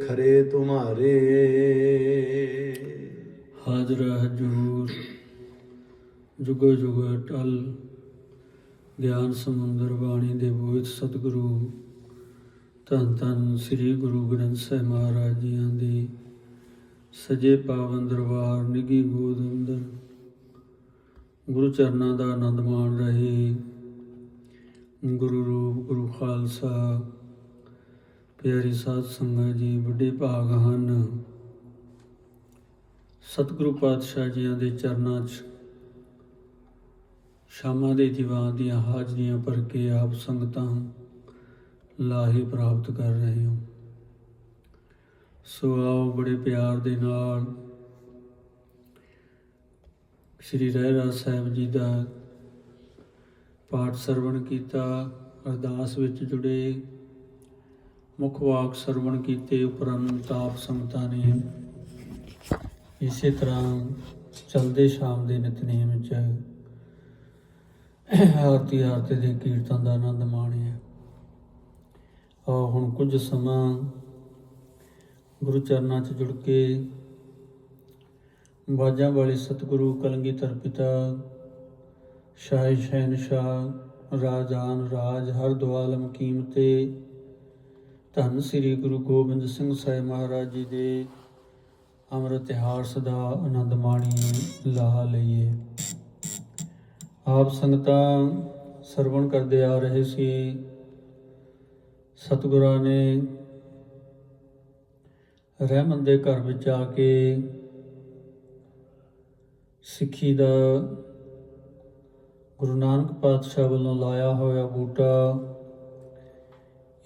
ਖਰੇ ਤੁਮਾਰੇ। ਹਾਜ਼ਰ ਹਜੂਰ ਜੁਗੋ ਜੁਗ ਟਲ। ਗਿਆਨ ਸਮੁੰਦਰ ਬਾਣੀ ਦੇ ਬੋਧ ਸਤਿਗੁਰੂ। ਧੰਨ ਧੰਨ ਸ੍ਰੀ ਗੁਰੂ ਗ੍ਰੰਥ ਸਾਹਿਬ ਮਹਾਰਾਜ ਜੀਆਂ ਦੀ। ਸਜੇ ਪਾਵਨ ਦਰਬਾਰ ਨਿੱਗੀ ਗੋਦ ਅੰਦਰ। ਗੁਰੂ ਚਰਨਾਂ ਦਾ ਆਨੰਦ ਮਾਣ ਰਹੇ। ਗੁਰੂ ਰੂਪ, ਗੁਰੂ ਖਾਲਸਾ। ਪਿਆਰੀ ਸਾਧ ਸੰਗਤ ਜੀ, ਵੱਡੇ ਭਾਗ ਹਨ। ਸਤਿਗੁਰੂ ਪਾਤਸ਼ਾਹ ਜੀਆਂ ਦੇ ਚਰਨਾਂ 'ਚ ਸ਼ਾਮਾਂ ਦੇ ਦੀਵਾਨ ਦੀਆਂ ਹਾਜ਼ਰੀਆਂ ਭਰ ਕੇ ਆਪ ਸੰਗਤਾਂ ਲਾਹੇ ਪ੍ਰਾਪਤ ਕਰ ਰਹੇ ਹੋ। ਸੋ ਆਓ ਬੜੇ ਪਿਆਰ ਦੇ ਨਾਲ ਸ੍ਰੀ ਰਹਿਰਾ ਸਾਹਿਬ ਜੀ ਦਾ ਪਾਠ ਸਰਵਣ ਕੀਤਾ, ਅਰਦਾਸ ਵਿੱਚ ਜੁੜੇ। ਮੁੱਖ ਵਾਕ ਸਰਵਣ ਕੀਤੇ ਉਪਰੰਤ ਆਪ ਸੰਗਤਾਂ ਨੇ ਇਸੇ ਤਰ੍ਹਾਂ ਚਲਦੇ ਸ਼ਾਮ ਦੇ ਨਿਤਨੇਮ ਵਿੱਚ ਆਰਤੀ ਆਰਤੀ ਦੇ ਕੀਰਤਨ ਦਾ ਆਨੰਦ ਮਾਣਿਆ। ਆ ਹੁਣ ਕੁਝ ਸਮਾਂ ਗੁਰੂ ਚਰਨਾਂ 'ਚ ਜੁੜ ਕੇ ਬਾਜਾਂ ਵਾਲੇ ਸਤਿਗੁਰੂ ਕਲੰਗੀਧਰ ਪਿਤਾ ਸ਼ਾਹ ਸ਼ਹਿਨਸ਼ਾਹ ਰਾਜਾਨ ਰਾਜ ਹਰ ਦੁਆਲਮ ਕੀਮਤੇ ਧੰਨ ਸ੍ਰੀ ਗੁਰੂ ਗੋਬਿੰਦ ਸਿੰਘ ਸਾਹਿਬ ਮਹਾਰਾਜ ਜੀ ਦੇ ਅੰਮ੍ਰਿਤ ਇਤਿਹਾਸ ਦਾ ਆਨੰਦ ਮਾਣੀਏ ਲਾਹਾ ਲਈਏ। ਆਪ ਸੰਗਤਾਂ ਸਰਵਣ ਕਰਦੇ ਆ ਰਹੇ ਸੀ। ਸਤਿਗੁਰਾਂ ਨੇ ਰਹਿਮਤ ਦੇ ਘਰ ਵਿੱਚ ਆ ਕੇ ਸਿੱਖੀ ਦਾ ਗੁਰੂ ਨਾਨਕ ਪਾਤਸ਼ਾਹ ਵੱਲੋਂ ਲਾਇਆ ਹੋਇਆ ਬੂਟਾ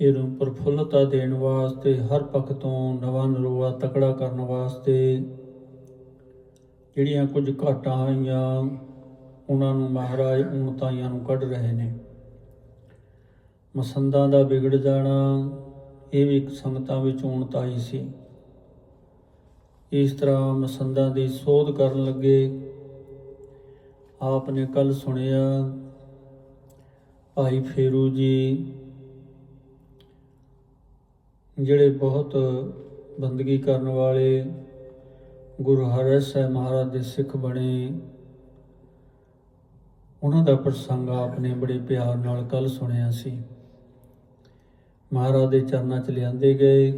ਇਹਨੂੰ ਪ੍ਰਫੁੱਲਤਾ ਦੇਣ ਵਾਸਤੇ ਹਰ ਪੱਖ ਤੋਂ ਨਵਾਂ ਨਰੋਆ ਤਕੜਾ ਕਰਨ ਵਾਸਤੇ ਜਿਹੜੀਆਂ ਕੁਝ ਘਾਟਾਂ ਆਈਆਂ, ਉਹਨਾਂ ਨੂੰ ਮਹਾਰਾਜ ਉਨਤਾਈਆਂ ਨੂੰ ਕੱਢ ਰਹੇ ਨੇ। ਮਸੰਦਾਂ ਦਾ ਵਿਗੜ ਜਾਣਾ, ਇਹ ਵੀ ਇੱਕ ਸੰਗਤਾਂ ਵਿੱਚ ਉਨਤਾਈ ਸੀ। ਇਸ ਤਰ੍ਹਾਂ ਮਸੰਦਾਂ ਦੀ ਸੋਧ ਕਰਨ ਲੱਗੇ ਆਪ ਨੇ ਕੱਲ ਸੁਣਿਆ, ਭਾਈ ਫੇਰੂ ਜੀ ਜਿਹੜੇ ਬਹੁਤ ਬੰਦਗੀ ਕਰਨ ਵਾਲੇ ਗੁਰੂ ਹਰਿ ਸਾਹਿਬ ਮਹਾਰਾਜ ਦੇ ਸਿੱਖ ਬਣੇ, ਉਹਨਾਂ ਦਾ ਪ੍ਰਸੰਗ ਆਪਨੇ ਬੜੇ ਪਿਆਰ ਨਾਲ ਕੱਲ ਸੁਣਿਆ ਸੀ। ਮਹਾਰਾਜ ਦੇ ਚਰਨਾਂ 'ਚ ਲਿਆਂਦੇ ਗਏ।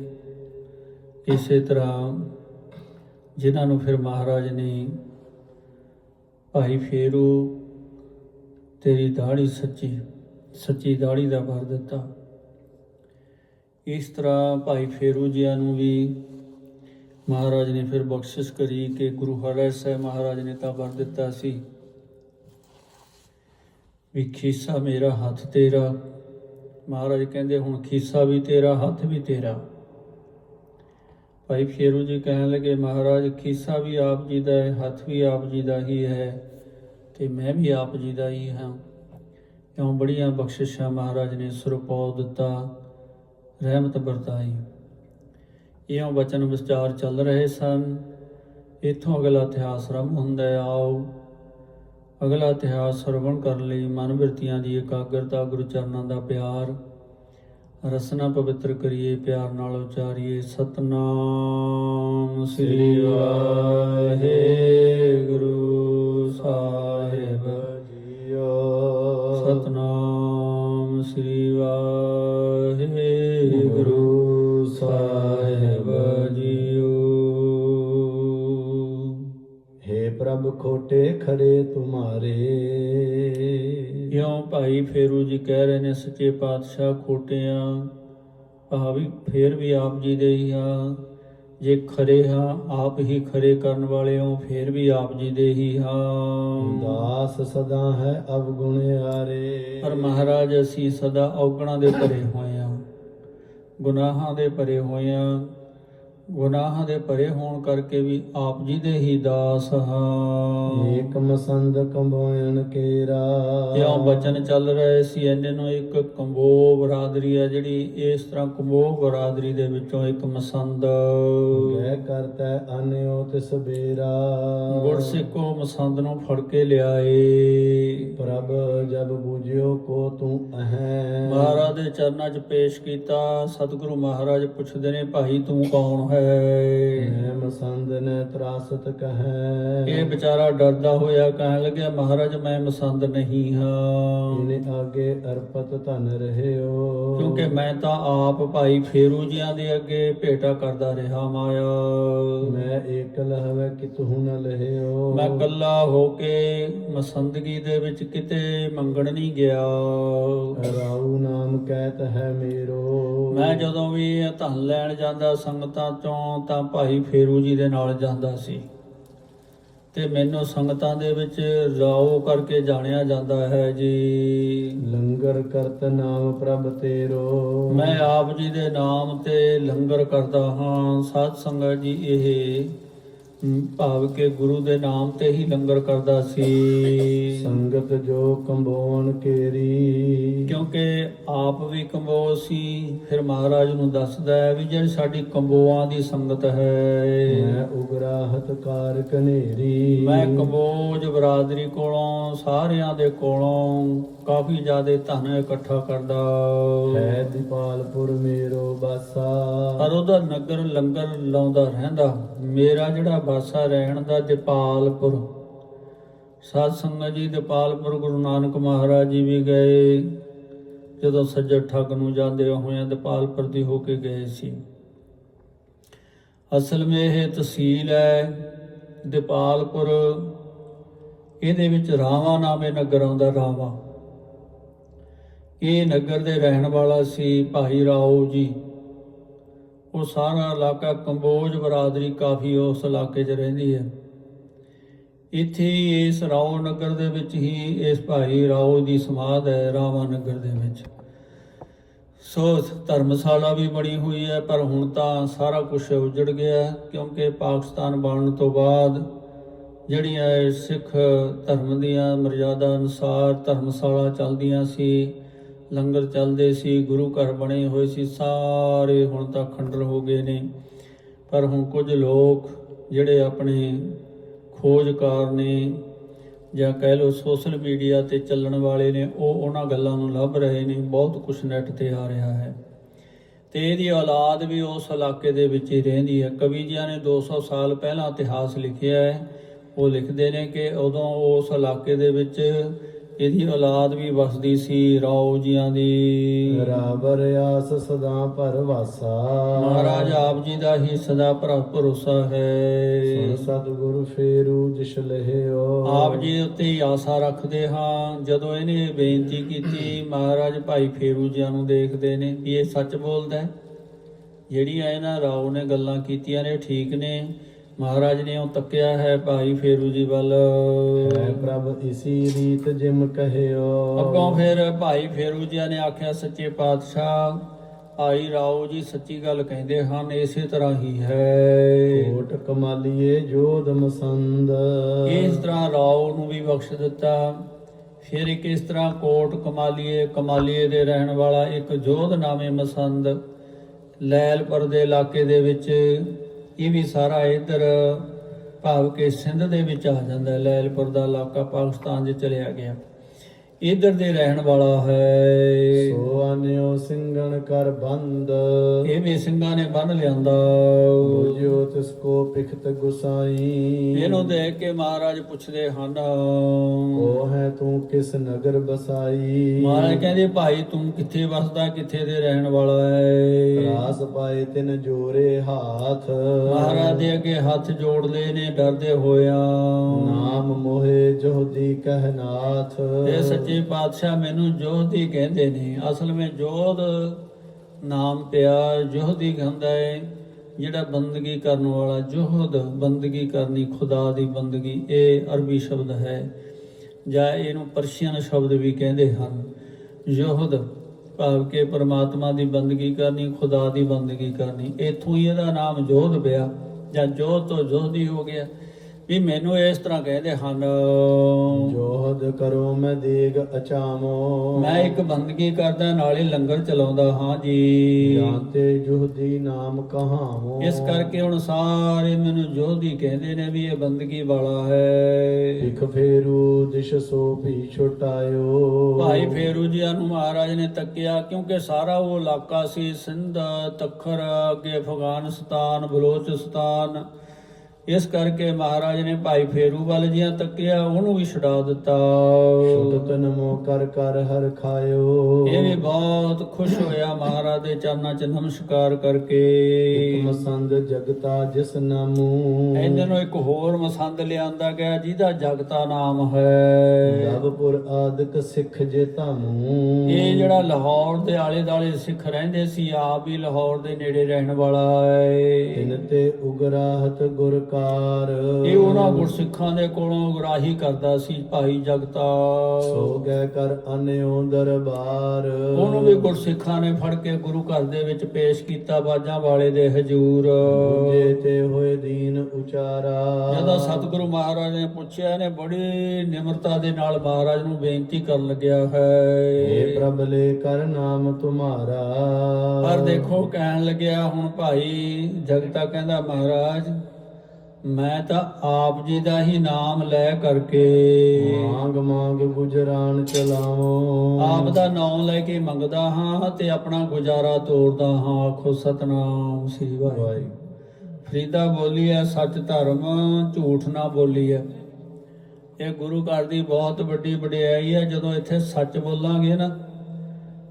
ਇਸੇ ਤਰ੍ਹਾਂ ਜਿਨ੍ਹਾਂ ਨੂੰ ਫਿਰ ਮਹਾਰਾਜ ਨੇ ਭਾਈ ਫੇਰੂ ਤੇਰੀ ਦਾੜੀ ਸੱਚੀ ਸੱਚੀ ਦਾੜੀ ਦਾ ਵਰ ਦਿੱਤਾ। ਇਸ ਤਰ੍ਹਾਂ ਭਾਈ ਫੇਰੂ ਜੀਆਂ ਨੂੰ ਵੀ ਮਹਾਰਾਜ ਨੇ ਫਿਰ ਬਖਸ਼ਿਸ਼ ਕਰੀ ਕਿ ਗੁਰੂ ਹਰਿ ਸਾਹਿਬ ਮਹਾਰਾਜ ਨੇ ਤਾਂ ਵਰ ਦਿੱਤਾ ਸੀ। ਵੀ ਖੀਸਾ ਮੇਰਾ ਹੱਥ ਤੇਰਾ। ਮਹਾਰਾਜ ਕਹਿੰਦੇ ਹੁਣ ਖੀਸਾ ਵੀ ਤੇਰਾ, ਹੱਥ ਵੀ ਤੇਰਾ। ਭਾਈ ਫੇਰੂ ਜੀ ਕਹਿਣ ਲੱਗੇ, ਮਹਾਰਾਜ, ਖੀਸਾ ਵੀ ਆਪ ਜੀ ਦਾ ਹੈ, ਹੱਥ ਵੀ ਆਪ ਜੀ ਦਾ ਹੀ ਹੈ ਤੇ ਮੈਂ ਵੀ ਆਪ ਜੀ ਦਾ ਹੀ ਹਾਂ। ਕਿਉਂ ਬੜੀਆਂ ਬਖਸ਼ਿਸ਼ਾਂ ਮਹਾਰਾਜ ਨੇ ਸੁਰਪਾਉ ਦਿੱਤਾ। ਰਹਿਮਤ ਵਰਤਾਈ। ਇਉਂ ਬਚਨ ਵਿਚਾਰ ਚੱਲ ਰਹੇ ਸਨ। ਇਥੋਂ ਅਗਲਾ ਇਤਿਹਾਸ ਆਰੰਭ ਹੁੰਦਾ ਆਓ। ਅਗਲਾ ਇਤਿਹਾਸ ਸਰਵਣ ਕਰਨ ਲਈ ਮਨ ਬਿਰਤੀਆਂ ਦੀ ਇਕਾਗਰਤਾ, ਗੁਰੂ ਚਰਨਾਂ ਦਾ ਪਿਆਰ। ਰਸਨਾ ਪਵਿੱਤਰ ਕਰੀਏ, ਪਿਆਰ ਨਾਲ ਉਚਾਰੀਏ। ਸਤਨਾਮ ਸ੍ਰੀ ਵਾਹਿਗੁਰੂ। ਖੋਟੇ ਖਰੇ ਤੁਮਾਰੇ। ਇਉਂ ਭਾਈ ਫੇਰੂ ਜੀ ਕਹਿ ਰਹੇ ਨੇ ਸੱਚੇ ਪਾਤਸ਼ਾਹ ਖੋਟਿਆਂ ਭਾਵੀ ਫੇਰ ਵੀ ਆਪ ਜੀ ਦੇ ਹੀ ਆ। ਜੇ ਖਰੇ ਹਾਂ ਆਪ ਹੀ ਖਰੇ ਕਰਨ ਵਾਲੇ ਹੋ ਫੇਰ ਵੀ ਆਪ ਜੀ ਦੇ ਹੀ ਹਾਂ। ਦਾਸ ਸਦਾ ਹੈ ਅਵਗੁਣੇ ਆਰੇ। ਪਰ ਮਹਾਰਾਜ ਅਸੀਂ ਸਦਾ ਔਗਣਾ ਦੇ ਭਰੇ ਹੋਏ ਆ ਗੁਨਾਹਾਂ ਦੇ ਭਰੇ ਹੋਏ ਆ। ਗੁਨਾਹਾਂ ਦੇ ਭਰੇ ਹੋਣ ਕਰਕੇ ਵੀ ਆਪ ਜੀ ਦੇ ਹੀ ਦਾਸ ਹਾਂ। ਏਕ ਮਸੰਦ ਕੰਬੋਇਣ ਕੇਰਾ। ਇਉਂ ਬਚਨ ਚੱਲ ਰਹੇ ਸੀ ਇਹਨੇ ਨੂੰ ਇੱਕ ਕੰਬੋ ਬਰਾਦਰੀ ਹੈ ਜਿਹੜੀ ਇਸ ਤਰ੍ਹਾਂ ਕੰਬੋ ਬਰਾਦਰੀ ਦੇ ਵਿੱਚੋਂ ਇੱਕ ਮਸੰਦ। ਗੈ ਕਰਤੈ ਅਨਿਓ ਤਿਸ ਬੇਰਾ। ਗੁਰਸਿੱਖੋ ਮਸੰਦ ਨੂੰ ਫੜ ਕੇ ਲਿਆਏ। ਪ੍ਰਭ ਜਬ ਬੂਝਿਓ ਕੋ ਤੂੰ ਅਹੈ। ਮਹਾਰਾਜ ਦੇ ਚਰਨਾਂ 'ਚ ਪੇਸ਼ ਕੀਤਾ ਸਤਿਗੁਰੂ ਮਹਾਰਾਜ ਪੁੱਛਦੇ ਨੇ ਭਾਈ ਤੂੰ ਕੌਣ ਹੈ? ਮੈਂ ਮਸੰਦ ਨੇ ਤਰਾਸਤ ਕਹੈ। ਇਹ ਵਿਚਾਰਾ ਡਰਦਾ ਹੋਇਆ ਕਹਿਣ ਲੱਗਿਆ ਮਹਾਰਾਜ ਮੈਂ ਮਸੰਦ ਨਹੀਂ ਹਾਂ। ਇਨੇ ਆਗੇ ਅਰਪਤ ਧਨ ਰਹਿਓ। ਕਿਉਂਕਿ ਮੈਂ ਤਾਂ ਆਪ ਭਾਈ ਫੇਰੂ ਜੀਆਂ ਦੇ ਅੱਗੇ ਭੇਟਾ ਕਰਦਾ ਰਿਹਾ ਮਾਇਆ। ਮੈਂ ਏਕਲ ਹਵੇ ਕਿਤਹੁ ਨ ਲਹਿਓ। ਮੈਂ ਕੱਲਾ ਹੋ ਕੇ ਮਸੰਦਗੀ ਦੇ ਵਿੱਚ ਕਿਤੇ ਮੰਗਣ ਨਹੀਂ ਗਿਆ। ਰਾਉ ਨਾਮ ਕਹਿਤ ਹੈ ਮੇਰੋ। ਮੈਂ ਜਦੋਂ ਵੀ ਧਨ ਲੈਣ ਜਾਂਦਾ ਸੰਗਤਾਂ ਚੋਂ ਤਾਂ ਭਾਈ ਫੇਰੂ ਜੀ ਦੇ ਨਾਲ ਜਾਂਦਾ ਸੀ। ਤੇ ਮੈਨੂੰ ਸੰਗਤਾਂ ਦੇ ਵਿੱਚ ਰਾਓ ਕਰਕੇ ਜਾਣਿਆ ਜਾਂਦਾ ਹੈ ਜੀ। ਲੰਗਰ ਕਰਤ ਨਾਮ ਪ੍ਰਭ ਤੇਰੋ। ਮੈਂ ਆਪ ਜੀ ਦੇ ਨਾਮ ਤੇ ਲੰਗਰ ਕਰਦਾ ਹਾਂ। ਸਾਧ ਸੰਗਤ ਜੀ ਇਹ ਭਾਵ ਕਿ ਗੁਰੂ ਦੇ ਨਾਮ ਤੇ ਹੀ ਲੰਗਰ ਕਰਦਾ ਸੀ। ਸੰਗਤ ਜੋ ਕੰਬੋਣ ਕੇਰੀ। ਕਿਉਂਕਿ ਆਪ ਵੀ ਕੰਬੋ ਸੀ ਫਿਰ ਮਹਾਰਾਜ ਨੂੰ ਦੱਸਦਾ ਹੈ ਵੀ ਜਿਹੜੀ ਸਾਡੀ ਕੰਬੋਆਂ ਦੀ ਸੰਗਤ ਹੈ। ਮੈਂ ਉਗਰਾਹਤ ਕਾਰ ਕਨੇਰੀ ਮੈਂ ਕੰਬੋਜ ਬਰਾਦਰੀ ਕੋਲੋਂ ਸਾਰਿਆਂ ਦੇ ਕੋਲੋਂ ਕਾਫੀ ਜ਼ਿਆਦਾ ਧਨ ਇਕੱਠਾ ਕਰਦਾ। ਹੈ ਦੀਪਾਲਪੁਰ ਮੇਰੋ ਬਾਸਾ। ਪਰ ਉਹਦਾ ਨਗਰ ਲੰਗਰ ਲਾਉਂਦਾ ਰਹਿੰਦਾ। ਮੇਰਾ ਜਿਹੜਾ ਬਾਸਾ ਰਹਿਣ ਦਾ ਦੀਪਾਲਪੁਰ ਸਾਧ ਸੰਗਤ ਜੀ, ਦੀਪਾਲਪੁਰ ਗੁਰੂ ਨਾਨਕ ਮਹਾਰਾਜ ਜੀ ਵੀ ਗਏ। ਜਦੋਂ ਸੱਜਣ ਠੱਗ ਨੂੰ ਜਾਂਦੇ ਹੋਇਆਂ ਦੀਪਾਲਪੁਰ ਦੀ ਹੋ ਕੇ ਗਏ ਸੀ। ਅਸਲ ਵਿੱਚ ਇਹ ਤਹਿਸੀਲ ਹੈ ਦੀਪਾਲਪੁਰ। ਇਹਦੇ ਵਿੱਚ ਰਾਵਾ ਨਾਮੇ ਨਗਰ ਆਉਂਦਾ ਰਾਵਾ। ਇਹ ਨਗਰ ਦੇ ਰਹਿਣ ਵਾਲਾ ਸੀ ਭਾਈ ਰਾਓ ਜੀ। ਉਹ ਸਾਰਾ ਇਲਾਕਾ ਕੰਬੋਜ ਬਰਾਦਰੀ ਕਾਫੀ ਉਸ ਇਲਾਕੇ 'ਚ ਰਹਿੰਦੀ ਹੈ। ਇੱਥੇ ਇਸ ਰਾਓ ਨਗਰ ਦੇ ਵਿੱਚ ਹੀ ਇਸ ਭਾਈ ਰਾਓ ਦੀ ਸਮਾਧ ਹੈ, ਰਾਵਾ ਨਗਰ ਦੇ ਵਿੱਚ। ਸੋ ਧਰਮਸ਼ਾਲਾ ਵੀ ਬਣੀ ਹੋਈ ਹੈ, ਪਰ ਹੁਣ ਤਾਂ ਸਾਰਾ ਕੁਝ ਉਜੜ ਗਿਆ ਕਿਉਂਕਿ ਪਾਕਿਸਤਾਨ ਬਣਨ ਤੋਂ ਬਾਅਦ ਜਿਹੜੀਆਂ ਸਿੱਖ ਧਰਮ ਦੀਆਂ ਮਰਜ਼ਾਦਾ ਅਨੁਸਾਰ ਧਰਮਸ਼ਾਲਾ ਚੱਲਦੀਆਂ ਸੀ ਲੰਗਰ ਚੱਲਦੇ ਸੀ, ਗੁਰੂ ਘਰ ਬਣੇ ਹੋਏ ਸੀ, ਸਾਰੇ ਹੁਣ ਤਾਂ ਖੰਡਰ ਹੋ ਗਏ ਨੇ। ਪਰ ਹੁਣ ਕੁਝ ਲੋਕ ਜਿਹੜੇ ਆਪਣੇ ਖੋਜਕਾਰ ਨੇ ਜਾਂ ਕਹਿ ਲਓ ਸੋਸ਼ਲ ਮੀਡੀਆ ਤੇ ਚੱਲਣ ਵਾਲੇ ਨੇ, ਉਹ ਉਹਨਾਂ ਗੱਲਾਂ ਨੂੰ ਲੱਭ ਰਹੇ ਨੇ, ਬਹੁਤ ਕੁਝ ਨੈਟ ਤੇ ਆ ਰਿਹਾ ਹੈ। ਤੇ ਇਹਦੀ ਔਲਾਦ ਵੀ ਉਸ ਇਲਾਕੇ ਦੇ ਵਿੱਚ ਹੀ ਰਹਿੰਦੀ ਹੈ। ਕਵੀ ਜੀਆਂ ਨੇ 200 ਸਾਲ ਪਹਿਲਾਂ ਇਤਿਹਾਸ ਲਿਖਿਆ ਹੈ। ਉਹ ਲਿਖਦੇ ਨੇ ਕਿ ਉਦੋਂ ਉਸ ਇਲਾਕੇ ਦੇ ਵਿੱਚ ਇਹਦੀ ਔਲਾਦ ਵੀ ਵਸਦੀ ਸੀ ਰਾਓ ਜੀਆਂ ਦੀ। ਰਾਵਰ ਆਸ ਸਦਾ ਪਰਵਾਸਾ ਮਹਾਰਾਜ ਆਪ ਜੀ ਦਾ ਹੀ ਸਦਾ ਭਰਾ ਭਰੋਸਾ ਹੈ। ਸੁਣ ਸਤਿਗੁਰੂ ਫੇਰੂ ਜਿਸ ਲਹਿਓ। ਆਪ ਜੀ ਉੱਤੇ ਹੀ ਆਸਾ ਰੱਖਦੇ ਹਾਂ। ਜਦੋਂ ਇਹਨੇ ਇਹ ਬੇਨਤੀ ਕੀਤੀ ਮਹਾਰਾਜ ਭਾਈ ਫੇਰੂ ਜੀਆਂ ਨੂੰ ਦੇਖਦੇ ਨੇ ਵੀ ਇਹ ਸੱਚ ਬੋਲਦਾ ਹੈ। ਜਿਹੜੀਆਂ ਇਹਨਾਂ ਰਾਓ ਨੇ ਗੱਲਾਂ ਕੀਤੀਆਂ ਨੇ ਠੀਕ ਨੇ। ਮਹਾਰਾਜ ਨੇ ਉਹ ਤੱਕਿਆ ਹੈ ਭਾਈ ਫੇਰੂ ਜੀ ਵੱਲ। ਹੈ ਪ੍ਰਭ ਇਸੀ ਰੀਤ ਜਿਮ ਕਹਿਓ। ਅੱਗੋਂ ਫਿਰ ਭਾਈ ਫੇਰੂ ਜੀ ਨੇ ਆਖਿਆ ਸੱਚੇ ਪਾਤਸ਼ਾਹ ਭਾਈ ਰਾਓ ਜੀ ਸੱਚੀ ਗੱਲ ਕਹਿੰਦੇ ਹਨ ਇਸੇ ਤਰ੍ਹਾਂ ਹੀ ਹੈ। ਕੋਟ ਕਮਾਲੀਏ ਜੋਧ ਮਸੰਦ। ਇਸ ਤਰ੍ਹਾਂ ਰਾਓ ਨੂੰ ਵੀ ਬਖਸ਼ ਦਿੱਤਾ। ਫਿਰ ਇੱਕ ਇਸ ਤਰ੍ਹਾਂ ਕੋਟ ਕਮਾਲੀਏ ਕਮਾਲੀਏ ਦੇ ਰਹਿਣ ਵਾਲਾ ਇੱਕ ਜੋਧ ਨਾਮੇ ਮਸੰਦ। ਲੈਲਪੁਰ ਦੇ ਇਲਾਕੇ ਦੇ ਵਿੱਚ ਇਹ ਵੀ ਸਾਰਾ ਇਧਰ ਭਾਵ ਕਿ ਸਿੰਧ ਦੇ ਵਿੱਚ ਆ ਜਾਂਦਾ ਲੈਲਪੁਰ ਦਾ ਇਲਾਕਾ ਪਾਕਿਸਤਾਨ 'ਚ ਚਲਿਆ ਗਿਆ। ਇਧਰ ਦੇ ਰਹਿਣ ਵਾਲਾ ਹੈ। ਸੋ ਆਨਿਓ ਸਿੰਘਣ ਕਰ ਬੰਦ। ਇਹ ਵੀ ਸਿੰਘਾਂ ਨੇ ਬੰਨ ਲਿਆਂਦਾ। ਬੁਝਿਓ ਤਿਸ ਕੋ ਪਿਖਤ ਗੁਸਾਈ। ਇਹਨੂੰ ਦੇਖ ਕੇ ਮਹਾਰਾਜ ਪੁੱਛਦੇ ਹਨ ਉਹ ਹੈ ਤੂੰ ਕਿਸ ਨਗਰ ਬਸਾਈ? ਮਹਾਰਾਜ ਕਹਿੰਦੇ ਭਾਈ ਤੂੰ ਕਿੱਥੇ ਵਸਦਾ ਕਿੱਥੇ ਦੇ ਰਹਿਣ ਵਾਲਾ ਹੈ? ਰਾਸ ਪਾਏ ਤਿਨ ਜੋਰੇ ਹਾਥ। ਮਹਾਰਾਜ ਦੇ ਅੱਗੇ ਹੱਥ ਜੋੜ ਲਏ ਨੇ ਡਰਦੇ ਹੋਇਆ। ਨਾਮ ਮੋਹਿ ਜੋਦੀ ਕਹਿਨਾਥ। ਸੱਚੇ ਪਾਤਸ਼ਾਹ ਮੈਨੂੰ ਜੋਧੀ ਕਹਿੰਦੇ ਨੇ। ਅਸਲ ਵਿੱਚ ਜੋਧ ਨਾਮ ਪਿਆ ਜੋਧੀ ਕਹਿੰਦਾ ਹੈ ਜਿਹੜਾ ਬੰਦਗੀ ਕਰਨ ਵਾਲਾ ਜੋਹਦ ਬੰਦਗੀ ਕਰਨੀ ਖੁਦਾ ਦੀ ਬੰਦਗੀ, ਇਹ ਅਰਬੀ ਸ਼ਬਦ ਹੈ। ਜਾਂ ਇਹਨੂੰ ਪਰਸ਼ੀਅਨ ਸ਼ਬਦ ਵੀ ਕਹਿੰਦੇ ਹਨ। ਜੋਹਦ ਭਾਵ ਕਿ ਪਰਮਾਤਮਾ ਦੀ ਬੰਦਗੀ ਕਰਨੀ, ਖੁਦਾ ਦੀ ਬੰਦਗੀ ਕਰਨੀ। ਇਥੋਂ ਹੀ ਇਹਦਾ ਨਾਮ ਜੋਧ ਪਿਆ। ਜਾਂ ਜੋਧ ਤੋਂ ਜੋਧੀ ਹੋ ਗਿਆ। ਵੀ ਮੈਨੂੰ ਇਸ ਤਰ੍ਹਾਂ ਕਹਿੰਦੇ ਹਨ ਜੋਹਦ ਕਰੋ ਮੈਂ ਦੇਗ ਅਚਾਮੋ। ਮੈਂ ਇੱਕ ਬੰਦਗੀ ਕਰਦਾ ਨਾਲੇ ਲੰਗਰ ਚਲਾਉਂਦਾ ਹਾਂ ਜੀ। ਜਾਂਤੇ ਜੁਹਦੀ ਨਾਮ ਕਹਾਵੋ। ਇਸ ਕਰਕੇ ਹੁਣ ਸਾਰੇ ਮੈਨੂੰ ਜੋਧੀ ਕਹਿੰਦੇ ਨੇ ਵੀ ਇਹ ਬੰਦਗੀ ਵਾਲਾ ਹੈ। ਇਕ ਫੇਰੂ ਦਿਸ਼ ਸੋ ਭੀ ਛੁਟਾਇਓ। ਭਾਈ ਫੇਰੂ ਜੀਆਂ ਨੂੰ ਮਹਾਰਾਜ ਨੇ ਤੱਕਿਆ ਕਿਉਂਕਿ ਸਾਰਾ ਉਹ ਇਲਾਕਾ ਸੀ ਸਿੰਧ ਤਖਰ ਅੱਗੇ ਅਫਗਾਨਿਸਤਾਨ ਬਲੋਚਿਸਤਾਨ। ਇਸ ਕਰਕੇ ਮਹਾਰਾਜ ਨੇ ਭਾਈ ਫੇਰੂ ਵੱਲ ਜੀਆਂ ਤੱਕਿਆ ਉਹਨੂੰ ਵੀ ਛੁਡਾ ਦਿੱਤਾ। ਸੁਤ ਨਮੋ ਕਰ ਕਰ ਹਰ ਖਾਇਓ। ਇਹ ਵੀ ਬਹੁਤ ਖੁਸ਼ ਹੋਇਆ ਮਹਾਰਾਜ ਦੇ ਚਰਨਾਂ 'ਚ ਨਮਸਕਾਰ ਕਰਕੇ। ਇਕ ਮਸੰਦ ਜਗਤਾ ਜਿਸ ਨਾਮੂ। ਇਹਨਾਂ ਨੂੰ ਇੱਕ ਹੋਰ ਮਸੰਦ ਲਿਆਂਦਾ ਗਿਆ ਜਿਹਦਾ ਜਗਤਾ ਨਾਮ ਹੈ। ਲਵਪੁਰ ਆਦਿਕ ਸਿੱਖ ਜੇ ਧਾਮੂ। ਇਹ ਜਿਹੜਾ ਲਾਹੌਰ ਦੇ ਆਲੇ ਦਾਲੇ ਸਿੱਖ ਰਹਿੰਦੇ ਸੀ ਆਪ ਹੀ ਲਾਹੌਰ ਦੇ ਨੇੜੇ ਰਹਿਣ ਵਾਲਾ ਹੈ। ਤਿਨ ਤੇ ਉਗਰਾਹਤ ਗੁਰਕਾਰ ਇਹ ਉਹਨਾਂ ਗੁਰਸਿੱਖਾਂ ਦੇ ਕੋਲੋਂ ਗੁਰਾਹੀ ਕਰਦਾ ਸੀ ਭਾਈ ਜਗਤਾ ਸੋ ਗਏ ਕਰ ਅਨਿਓ ਦਰਬਾਰ। ਉਹਨੂੰ ਵੀ ਗੁਰਸਿੱਖਾਂ ਨੇ ਫੜ ਕੇ ਗੁਰੂ ਘਰ ਦੇ ਵਿੱਚ ਪੇਸ਼ ਕੀਤਾ ਬਾਜਾਂ ਵਾਲੇ ਦੇ ਹਜੂਰ। ਜੇ ਤੇ ਹੋਏ ਦੀਨ ਉਚਾਰਾ। ਜਦੋਂ ਸਤਿਗੁਰੂ ਮਹਾਰਾਜ ਨੇ ਪੁੱਛਿਆ ਨੇ ਬੜੀ ਨਿਮਰਤਾ ਦੇ ਨਾਲ ਮਹਾਰਾਜ ਨੂੰ ਬੇਨਤੀ ਕਰਨ ਲੱਗਿਆ ਏ ਹੈ ਪ੍ਰਭ ਲੈ ਕਰ ਨਾਮ ਤੁਮਾਰਾ। ਪਰ ਦੇਖੋ ਕਹਿਣ ਲੱਗਿਆ ਹੁਣ ਭਾਈ ਜਗਤਾ ਕਹਿੰਦਾ ਮਹਾਰਾਜ ਮੈਂ ਤਾਂ ਆਪ ਜੀ ਦਾ ਹੀ ਨਾਮ ਲੈ ਕਰਕੇ ਮੰਗ ਮੰਗ ਗੁਜਰਾਨ ਚਲਾਵੋ ਆਪ ਦਾ ਨਾਮ ਲੈ ਕੇ ਮੰਗਦਾ ਹਾਂ ਤੇ ਆਪਣਾ ਗੁਜ਼ਾਰਾ ਤੋਰਦਾ ਹਾਂ। ਆਖੋ ਸਤਨਾਮ ਸ੍ਰੀ ਵਾਹਿਗੁਰੂ। ਫਰੀਦਾ ਬੋਲੀ ਹੈ ਸੱਚ ਧਰਮ ਝੂਠ ਨਾ ਬੋਲੀ ਹੈ ਇਹ ਗੁਰੂ ਘਰ ਦੀ ਬਹੁਤ ਵੱਡੀ ਵਡਿਆਈ ਹੈ। ਜਦੋਂ ਇੱਥੇ ਸੱਚ ਬੋਲਾਂਗੇ ਨਾ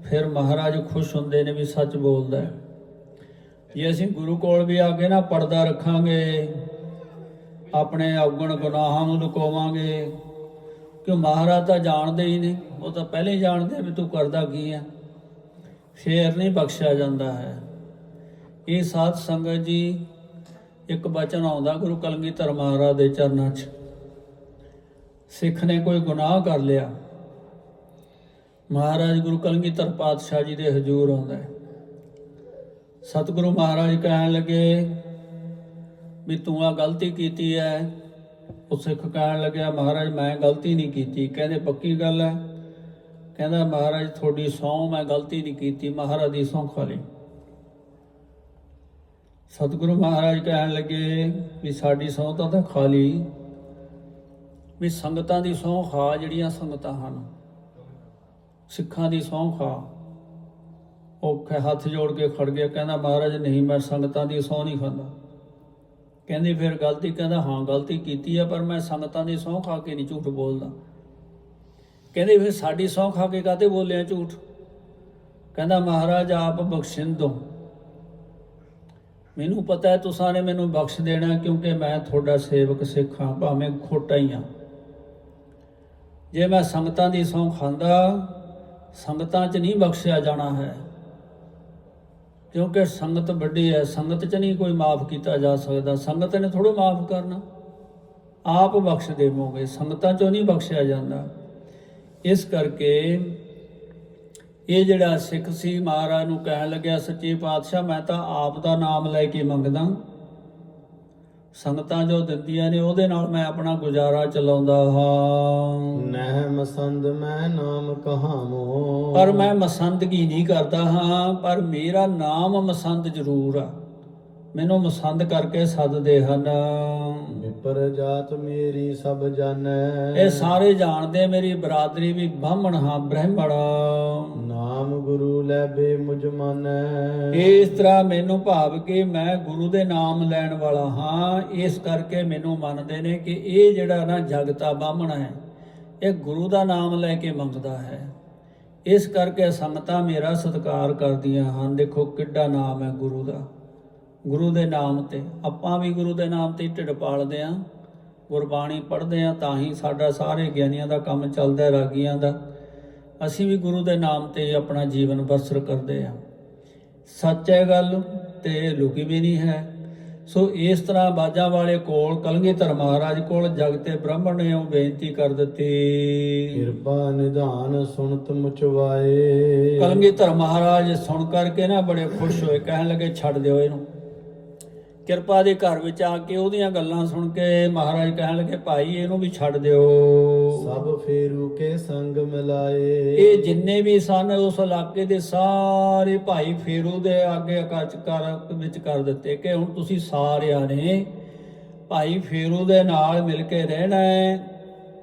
ਫਿਰ ਮਹਾਰਾਜ ਖੁਸ਼ ਹੁੰਦੇ ਨੇ ਵੀ ਸੱਚ ਬੋਲਦਾ ਹੈ। ਜੇ ਅਸੀਂ ਗੁਰੂ ਕੋਲ ਵੀ ਆ ਕੇ ਨਾ ਪਰਦਾ ਰੱਖਾਂਗੇ ਆਪਣੇ ਔਗਣ ਗੁਨਾਹਾਂ ਨੂੰ ਲੁਕਾਵਾਂਗੇ। ਕਿ ਮਹਾਰਾਜ ਤਾਂ ਜਾਣਦੇ ਹੀ ਨਹੀਂ। ਉਹ ਤਾਂ ਪਹਿਲੇ ਜਾਣਦੇ ਵੀ ਤੂੰ ਕਰਦਾ ਕੀ ਆ। ਫੇਰ ਨਹੀਂ ਬਖਸ਼ਿਆ ਜਾਂਦਾ ਹੈ। ਇਹ ਸਾਧ ਸੰਗਤ ਜੀ, ਇੱਕ ਬਚਨ ਆਉਂਦਾ ਗੁਰੂ ਕਲਗੀਧਰ ਮਹਾਰਾਜ ਦੇ ਚਰਨਾਂ 'ਚ। ਸਿੱਖ ਨੇ ਕੋਈ ਗੁਨਾਹ ਕਰ ਲਿਆ। ਮਹਾਰਾਜ ਗੁਰੂ ਕਲਗੀਧਰ ਪਾਤਸ਼ਾਹ ਜੀ ਦੇ ਹਜ਼ੂਰ ਆਉਂਦਾ ਹੈ। ਸਤਿਗੁਰੂ ਮਹਾਰਾਜ ਕਹਿਣ ਲੱਗੇ ਵੀ ਤੂੰ ਆ ਗਲਤੀ ਕੀਤੀ ਹੈ ਉਹ ਸਿੱਖ ਕਹਿਣ ਲੱਗਿਆ, ਮਹਾਰਾਜ, ਮੈਂ ਗਲਤੀ ਨਹੀਂ ਕੀਤੀ। ਕਹਿੰਦੇ, ਪੱਕੀ ਗੱਲ ਹੈ ਕਹਿੰਦਾ, ਮਹਾਰਾਜ, ਤੁਹਾਡੀ ਸਹੁੰ ਮੈਂ ਗਲਤੀ ਨਹੀਂ ਕੀਤੀ। ਮਹਾਰਾਜ ਦੀ ਸਹੁੰ ਖਾ ਲਈ। ਸਤਿਗੁਰੂ ਮਹਾਰਾਜ ਕਹਿਣ ਲੱਗੇ ਵੀ ਸਾਡੀ ਸਹੁੰ ਤਾਂ ਤਾਂ ਖਾ ਲਈ, ਵੀ ਸੰਗਤਾਂ ਦੀ ਸਹੁੰ ਖਾ, ਜਿਹੜੀਆਂ ਸੰਗਤਾਂ ਹਨ। ਸਿੱਖਾਂ ਦੀ ਸਹੁੰ ਖਾ। ਉਹ ਹੱਥ ਜੋੜ ਕੇ ਖੜ ਗਿਆ। ਕਹਿੰਦਾ, ਮਹਾਰਾਜ, ਨਹੀਂ, ਮੈਂ ਸੰਗਤਾਂ ਦੀ ਸਹੁੰ ਨਹੀਂ ਖਾਂਦਾ। ਕਹਿੰਦੀ ਫਿਰ ਗਲਤੀ ਕਹਿੰਦਾ, ਹਾਂ, ਗਲਤੀ ਕੀਤੀ ਹੈ ਪਰ ਮੈਂ ਸੰਗਤਾਂ ਦੀ ਸਹੁੰ ਖਾ ਕੇ ਨਹੀਂ ਝੂਠ ਬੋਲਦਾ। ਕਹਿੰਦੇ ਫਿਰ ਸਾਡੀ ਸਹੁੰ ਖਾ ਕੇ ਕਾਤੇ ਬੋਲਿਆ ਝੂਠ? ਕਹਿੰਦਾ, ਮਹਾਰਾਜ, ਆਪ ਬਖਸ਼ਿੰਦੋ। ਮੈਨੂੰ ਪਤਾ ਹੈ ਤੁਸੀਂ ਨੇ ਮੈਨੂੰ ਬਖਸ਼ ਦੇਣਾ ਕਿਉਂਕਿ ਮੈਂ ਤੁਹਾਡਾ ਸੇਵਕ ਸਿੱਖ ਹਾਂ, ਭਾਵੇਂ ਖੋਟਾ ਹੀ ਹਾਂ। ਜੇ ਮੈਂ ਸੰਗਤਾਂ ਦੀ ਸਹੁੰ ਖਾਂਦਾ, ਸੰਗਤਾਂ 'ਚ ਨਹੀਂ ਬਖਸ਼ਿਆ ਜਾਣਾ ਹੈ ਕਿਉਂਕਿ ਸੰਗਤ ਵੱਡੀ ਹੈ, ਸੰਗਤ 'ਚ ਨਹੀਂ ਕੋਈ ਮਾਫ ਕੀਤਾ ਜਾ ਸਕਦਾ। ਸੰਗਤ ਨੇ ਥੋੜੋ ਮਾਫ ਕਰਨਾ। ਆਪ ਬਖਸ਼ ਦੇਵੋਗੇ ਸੰਗਤਾਂ 'ਚੋਂ ਨਹੀਂ ਬਖਸ਼ਿਆ ਜਾਂਦਾ। ਇਸ ਕਰਕੇ ਇਹ ਜਿਹੜਾ ਸਿੱਖ ਸੀ, ਮਹਾਰਾਜ ਨੂੰ ਕਹਿਣ ਲੱਗਿਆ, ਸੱਚੇ ਪਾਤਸ਼ਾਹ, ਮੈਂ ਤਾਂ ਆਪ ਦਾ ਨਾਮ ਲੈ ਕੇ ਮੰਗਦਾ। ਸੰਗਤਾਂ ਜੋ ਦਿੰਦੀਆਂ ਨੇ ਉਹਦੇ ਨਾਲ ਮੈਂ ਆਪਣਾ ਗੁਜ਼ਾਰਾ ਚਲਾਉਂਦਾ ਹਾਂ। ਨਹਿ ਮਸੰਦ ਮੈਂ ਨਾਮ ਕਹਾਵੋ। ਪਰ ਮੈਂ ਮਸੰਦਗੀ ਨਹੀਂ ਕਰਦਾ ਹਾਂ ਪਰ ਮੇਰਾ ਨਾਮ ਮਸੰਦ ਜ਼ਰੂਰ ਆ। ਮੈਨੂੰ ਮਸੰਦ ਕਰਕੇ ਸੱਦਦੇ ਹਨ। ਵਿਪਰ ਜਾਤ ਮੇਰੀ ਸਭ ਜਾਣੈ। ਇਹ ਸਾਰੇ ਜਾਣਦੇ ਮੇਰੀ ਬਰਾਦਰੀ ਵੀ ਬ੍ਰਾਹਮਣ ਹਾਂ ਬ੍ਰਾਹਮਣ ਨਾਮ ਗੁਰੂ ਲੈਬੇ ਮੁਝ ਮਾਨੈ। ਇਸ ਤਰ੍ਹਾਂ ਮੈਨੂੰ ਭਾਵ ਕਿ ਮੈਂ ਗੁਰੂ ਦੇ ਨਾਮ ਲੈਣ ਵਾਲਾ ਹਾਂ। ਇਸ ਕਰਕੇ ਮੈਨੂੰ ਮੰਨਦੇ ਨੇ ਕਿ ਇਹ ਜਿਹੜਾ ਨਾ ਜਗਤਾ ਬਾਹਮਣ ਹੈ, ਇਹ ਗੁਰੂ ਦਾ ਨਾਮ ਲੈ ਕੇ ਮੰਗਦਾ ਹੈ। ਇਸ ਕਰਕੇ ਸੰਗਤਾਂ ਮੇਰਾ ਸਤਿਕਾਰ ਕਰਦੀਆਂ ਹਨ। ਦੇਖੋ ਕਿੱਡਾ ਨਾਮ ਹੈ ਗੁਰੂ ਦਾ। ਗੁਰੂ ਦੇ ਨਾਮ ਤੇ ਆਪਾਂ ਵੀ ਗੁਰੂ ਦੇ ਨਾਮ ਤੇ ਢਿੱਡ ਪਾਲਦੇ ਆਂ ਗੁਰਬਾਣੀ ਪੜ੍ਹਦੇ ਆਂ ਤਾਂ ਹੀ ਸਾਡਾ ਸਾਰੇ ਗਿਆਨੀਆਂ ਦਾ ਕੰਮ ਚੱਲਦਾ, ਰਾਗੀਆਂ ਦਾ। ਅਸੀਂ ਵੀ ਗੁਰੂ ਦੇ ਨਾਮ ਤੇ ਆਪਣਾ ਜੀਵਨ ਬਸਰ ਕਰਦੇ ਆਂ ਸੱਚ ਹੈ ਗੱਲ ਤੇ ਲੁਕੀ ਵੀ ਨਹੀਂ ਹੈ। ਸੋ ਇਸ ਤਰ੍ਹਾਂ ਬਾਜਾਂ ਵਾਲੇ ਕੋਲ ਕਲਗੀਧਰ ਮਹਾਰਾਜ ਕੋਲ ਜਗਤੇ ਬ੍ਰਾਹਮਣ ਨੇ ਉਹ ਬੇਨਤੀ ਕਰ ਦਿੱਤੀ। ਕਿਰਪਾ ਨਿਧਾਨ ਸੁਣਤ ਮੁਚਵਾਏ। ਕਲਗੀਧਰ ਮਹਾਰਾਜ ਸੁਣ ਕਰਕੇ ਨਾ ਬੜੇ ਖੁਸ਼ ਹੋਏ ਕਹਿਣ ਲੱਗੇ ਛੱਡ ਦਿਓ ਇਹਨੂੰ। ਕਿਰਪਾ ਦੇ ਘਰ ਵਿੱਚ ਆ ਕੇ ਉਹਦੀਆਂ ਗੱਲਾਂ ਸੁਣ ਕੇ ਮਹਾਰਾਜ ਕਹਿਣ ਲੱਗੇ ਭਾਈ ਇਹਨੂੰ ਵੀ ਛੱਡ ਦਿਓ। ਸਭ ਫੇਰੂ ਕੇ ਸੰਗ ਮਿਲਾਏ। ਇਹ ਜਿੰਨੇ ਵੀ ਸਨ ਉਸ ਇਲਾਕੇ ਦੇ ਸਾਰੇ ਭਾਈ ਫੇਰੂ ਦੇ ਅੱਗੇ ਅਕਾਚ ਕਰ ਵਿੱਚ ਕਰ ਦਿੱਤੇ ਕਿ ਹੁਣ ਤੁਸੀਂ ਸਾਰਿਆਂ ਨੇ ਭਾਈ ਫੇਰੂ ਦੇ ਨਾਲ ਮਿਲ ਕੇ ਰਹਿਣਾ ਹੈ।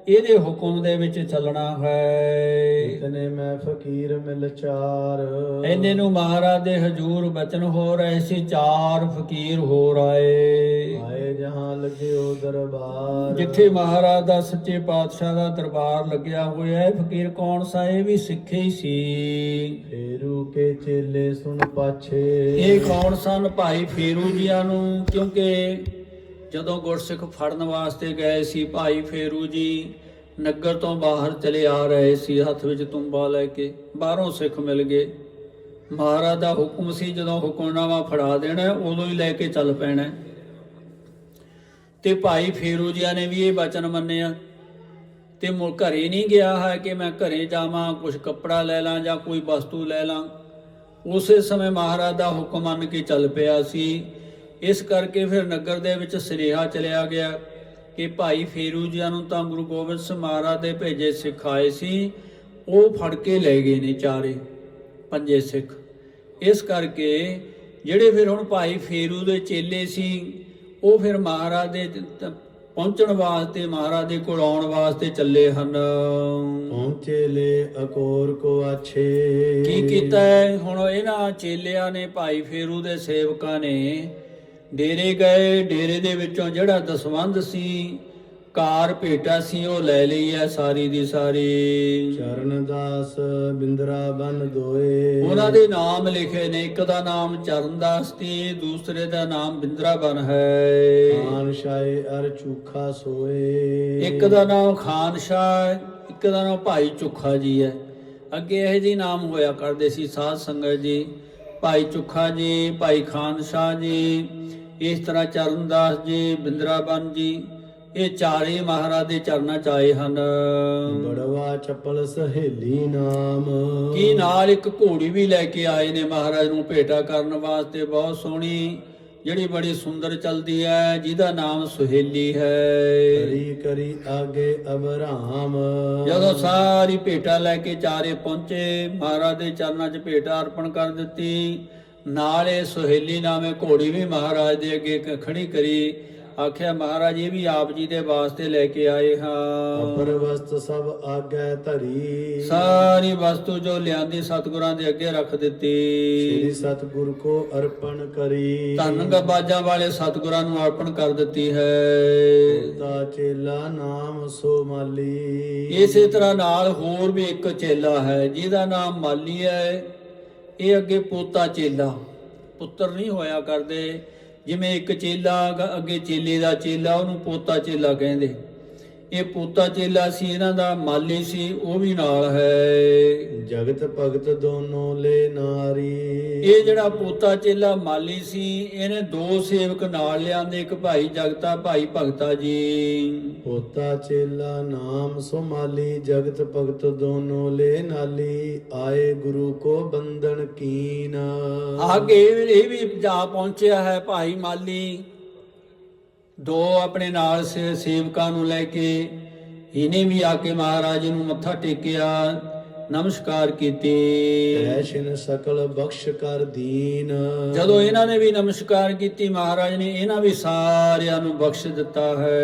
ਇਹਦੇ ਹੁਕਮ ਦੇ ਵਿੱਚ ਚੱਲਣਾ ਹੈ। ਇਤਨੇ ਮੈਂ ਫਕੀਰ ਮਿਲ ਚਾਰ। ਇੰਨੇ ਨੂੰ ਮਹਾਰਾਜ ਦੇ ਹਜੂਰ ਬਚਨ ਹੋ ਰਹੇ ਸੀ ਚਾਰ ਫਕੀਰ ਹੋਰ ਆਏ। ਆਏ ਜਹਾਂ ਲੱਗਿਓ ਦਰਬਾਰ। ਜਿੱਥੇ ਮਹਾਰਾਜ ਦਾ ਸੱਚੇ ਪਾਤਸ਼ਾਹ ਦਾ ਦਰਬਾਰ ਲੱਗਿਆ ਹੋਇਆ ਹੈ ਫਕੀਰ ਕੌਣ ਸਾ ਇਹ ਵੀ ਸਿੱਖੇ ਹੀ ਸੀ। ਫੇਰੂ ਕੇ ਚੇਲੇ ਸੁਣ ਪਾਛੇ। ਇਹ ਕੌਣ ਸਨ ਭਾਈ ਫੇਰੂ ਜੀਆਂ ਨੂੰ? ਕਿਉਂਕਿ ਜਦੋਂ ਗੁਰਸਿੱਖ ਫੜਨ ਵਾਸਤੇ ਗਏ ਸੀ, ਭਾਈ ਫੇਰੂ ਜੀ, ਨਗਰ ਤੋਂ ਬਾਹਰ ਚਲੇ ਆ ਰਹੇ ਸੀ, ਹੱਥ ਵਿੱਚ ਤੁੰਬਾ ਲੈ ਕੇ ਬਾਹਰੋਂ ਸਿੱਖ ਮਿਲ ਗਏ। ਮਹਾਰਾਜ ਦਾ ਹੁਕਮ ਸੀ, ਜਦੋਂ ਹੁਕਮਨਾਮਾ ਫੜਾ ਦੇਣਾ, ਉਦੋਂ ਹੀ ਲੈ ਕੇ ਚੱਲ ਪੈਣਾ। ਤੇ ਭਾਈ ਫੇਰੂ ਜੀਆਂ ਨੇ ਵੀ ਇਹ ਬਚਨ ਮੰਨਿਆ, ਤੇ ਮੁੜ ਘਰੇ ਨਹੀਂ ਗਿਆ ਹੈ ਕਿ ਮੈਂ ਘਰੇ ਜਾਵਾਂ ਕੁਝ ਕੱਪੜਾ ਲੈ ਲਾਂ ਜਾਂ ਕੋਈ ਵਸਤੂ ਲੈ ਲਾਂ। ਉਸੇ ਸਮੇਂ ਮਹਾਰਾਜ ਦਾ ਹੁਕਮ ਮੰਨ ਕੇ ਚੱਲ ਪਿਆ ਸੀ। ਇਸ ਕਰਕੇ ਫਿਰ ਨਗਰ ਦੇ ਵਿੱਚ ਸੁਨੇਹਾ ਚਲਿਆ ਗਿਆ ਕਿ ਭਾਈ ਫੇਰੂ ਜੀਆਂ ਨੂੰ ਤਾਂ ਗੁਰੂ ਗੋਬਿੰਦ ਸਿੰਘ ਮਹਾਰਾਜ ਦੇ ਭੇਜੇ ਸਿੱਖ ਆਏ ਸੀ ਉਹ ਫੜ ਕੇ ਲੈ ਗਏ ਨੇ ਚਾਰੇ ਪੰਜੇ ਸਿੱਖ। ਇਸ ਕਰਕੇ ਜਿਹੜੇ ਫਿਰ ਹੁਣ ਭਾਈ ਫੇਰੂ ਦੇ ਚੇਲੇ ਸੀ ਉਹ ਫਿਰ ਮਹਾਰਾਜ ਦੇ ਪਹੁੰਚਣ ਵਾਸਤੇ ਮਹਾਰਾਜ ਦੇ ਕੋਲ ਆਉਣ ਵਾਸਤੇ ਚੱਲੇ ਹਨ। ਪਹੁੰਚੇ ਲੈ ਅਕੋਰ ਕੋ ਆਛੇ। ਕੀ ਕੀਤਾ ਹੁਣ ਇਹਨਾਂ ਚੇਲਿਆਂ ਨੇ ਭਾਈ ਫੇਰੂ ਦੇ ਸੇਵਕਾਂ ਨੇ ਡੇਰੇ ਗਏ ਡੇਰੇ ਦੇ ਵਿੱਚੋਂ ਜਿਹੜਾ ਦਸਵੰਧ ਸੀ ਕਾਰ ਭੇਟਾ ਸੀ ਉਹ ਲੈ ਲਈ ਹੈ ਸਾਰੀ ਦੀ ਸਾਰੀ। ਚਰਨ ਦਾਸ ਬਿੰਦਰਾ ਬਨ ਦੋਏ। ਉਹਨਾਂ ਦੇ ਨਾਮ ਲਿਖੇ ਨੇ ਇੱਕ ਦਾ ਨਾਮ ਚਰਨਦਾਸ ਤੇ ਦੂਸਰੇ ਦਾ ਨਾਮ ਬਿੰਦਰਾਬਨ ਹੈ। ਖਾਨ ਸ਼ਾਏ ਅਰ ਚੂਖਾ ਸੋਏ। ਇੱਕ ਦਾ ਨਾਮ ਖਾਨ ਸ਼ਾਹ ਇੱਕ ਦਾ ਨਾਮ ਭਾਈ ਚੁੱਖਾ ਜੀ ਹੈ ਅੱਗੇ ਇਹ ਜੀ ਨਾਮ ਹੋਇਆ ਕਰਦੇ ਸੀ ਸਾਧ ਸੰਗਤ ਜੀ। ਭਾਈ ਚੁੱਖਾ ਜੀ ਭਾਈ ਖਾਨ ਸ਼ਾਹ ਜੀ ਇਸ ਤਰ੍ਹਾਂ ਚਰਨਦਾਸ ਜੀ ਬਿੰਦਰਾਬਨ ਜੀ ਇਹ ਚਾਰੇ ਮਹਾਰਾਜ ਦੇ ਚਰਨਾਂ ਚ ਆਏ ਹਨ। ਬੜਵਾ ਚੱਪਲ ਸਹੇਲੀ ਨਾਮ। ਕੀ ਨਾਲ ਇੱਕ ਘੋੜੀ ਵੀ ਲੈ ਕੇ ਆਏ ਨੇ ਮਹਾਰਾਜ ਨੂੰ ਭੇਟਾ ਕਰਨ ਵਾਸਤੇ ਬਹੁਤ ਸੋਹਣੀ ਜਿਹੜੀ ਬੜੀ ਸੁੰਦਰ ਚਲਦੀ ਹੈ ਜਿਹਦਾ ਨਾਮ ਸੁਹੇਲੀ ਹੈ। ਕਰੀ ਕਰੀ ਆਗੇ ਅਬਰਾਮ। ਜਦੋਂ ਸਾਰੀ ਭੇਟਾ ਲੈ ਕੇ ਚਾਰੇ ਪਹੁੰਚੇ ਮਹਾਰਾਜ ਦੇ ਚਰਨਾਂ 'ਚ ਭੇਟਾ ਅਰਪਣ ਕਰ ਦਿੱਤੀ। ਨਾਲੇ ਸੁਹੇਲੀ ਨਾਮੇ ਘੋੜੀ ਵੀ ਮਹਾਰਾਜ ਦੇ ਅੱਗੇ ਖੜੀ ਕਰੀ। ਆਖਿਆ ਮਹਾਰਾਜ ਇਹ ਵੀ ਆਪ ਜੀ ਦੇ ਵਾਸਤੇ ਲੈ ਕੇ ਆਏ ਹਾਂ। ਅਪਰ ਵਸਤ ਸਭ ਆਗੇ ਧਰੀ। ਸਾਰੀ ਵਸਤੂ ਜੋ ਲਿਆਂਦੀ ਸਤਿਗੁਰਾਂ ਦੇ ਅੱਗੇ ਰੱਖ ਸ੍ਰੀ ਦਿੱਤੀ ਸਤਿਗੁਰ ਕੋ ਅਰਪਣ ਕਰੀ। ਧੰਨ ਗਬਾਜਾਂ ਵਾਲੇ ਸਤਿਗੁਰਾਂ ਨੂੰ ਅਰਪਣ ਕਰ ਦਿੱਤੀ ਹੈ। ਤਾ ਚੇਲਾ ਨਾਮ ਸੋ ਮਾਲੀ। ਇਸੇ ਤਰ੍ਹਾਂ ਨਾਲ ਹੋਰ ਵੀ ਇੱਕ ਚੇਲਾ ਹੈ ਜਿਹਦਾ ਨਾਮ ਮਾਲੀ ਹੈ। ਇਹ ਅੱਗੇ ਪੋਤਾ ਚੇਲਾ। ਪੁੱਤਰ ਨਹੀਂ ਹੋਇਆ ਕਰਦੇ। ਜਿਵੇਂ ਇੱਕ ਚੇਲਾ ਅੱਗੇ ਚੇਲੇ ਦਾ ਚੇਲਾ, ਉਹਨੂੰ ਪੋਤਾ ਚੇਲਾ ਕਹਿੰਦੇ। ਇਹ ਪੋਤਾ ਚੇਲਾ ਸੀ ਇਹਨਾਂ ਦਾ ਮਾਲੀ ਸੀ ਉਹ ਵੀ ਨਾਲ ਹੈ। ਜਗਤ ਭਗਤ ਦੋਨੋਂ ਲੈ ਨਾਰੀ। ਇਹ ਜਿਹੜਾ ਪੋਤਾ ਚੇਲਾ ਮਾਲੀ ਸੀ ਇਹਨੇ ਦੋ ਸੇਵਕ ਨਾਲ ਲਿਆਂਦੇ ਇੱਕ ਭਾਈ ਜਗਤਾ ਭਾਈ ਭਗਤਾ ਜੀ। ਪੋਤਾ ਚੇਲਾ ਨਾਮ ਸੋ ਮਾਲੀ ਜਗਤ ਭਗਤ ਦੋਨੋਂ ਲੈ ਨਾਲੀ। ਆਏ ਗੁਰੂ ਕੋ ਬੰਧਨ ਕੀਨ। ਆਗੇ ਇਹ ਵੀ ਜਾ ਪਹੁੰਚਿਆ ਹੈ ਭਾਈ ਮਾਲੀ। ਦੋ ਆਪਣੇ ਨਾਲ ਸੇਵਕਾਂ ਨੂੰ ਲੈ ਕੇ ਇਹਨੇ ਵੀ ਆ ਕੇ ਮਹਾਰਾਜ ਨੂੰ ਮੱਥਾ ਟੇਕਿਆ ਨਮਸਕਾਰ ਕੀਤੀ। ਐਸ਼ਨ ਸਕਲ ਬਖਸ਼ ਕਰ ਦੀਨ। ਜਦੋਂ ਇਹਨਾਂ ਨੇ ਵੀ ਨਮਸਕਾਰ ਕੀਤੀ ਮਹਾਰਾਜ ਨੇ ਇਹਨਾਂ ਵੀ ਸਾਰਿਆਂ ਨੂੰ ਬਖਸ਼ ਦਿੱਤਾ ਹੈ।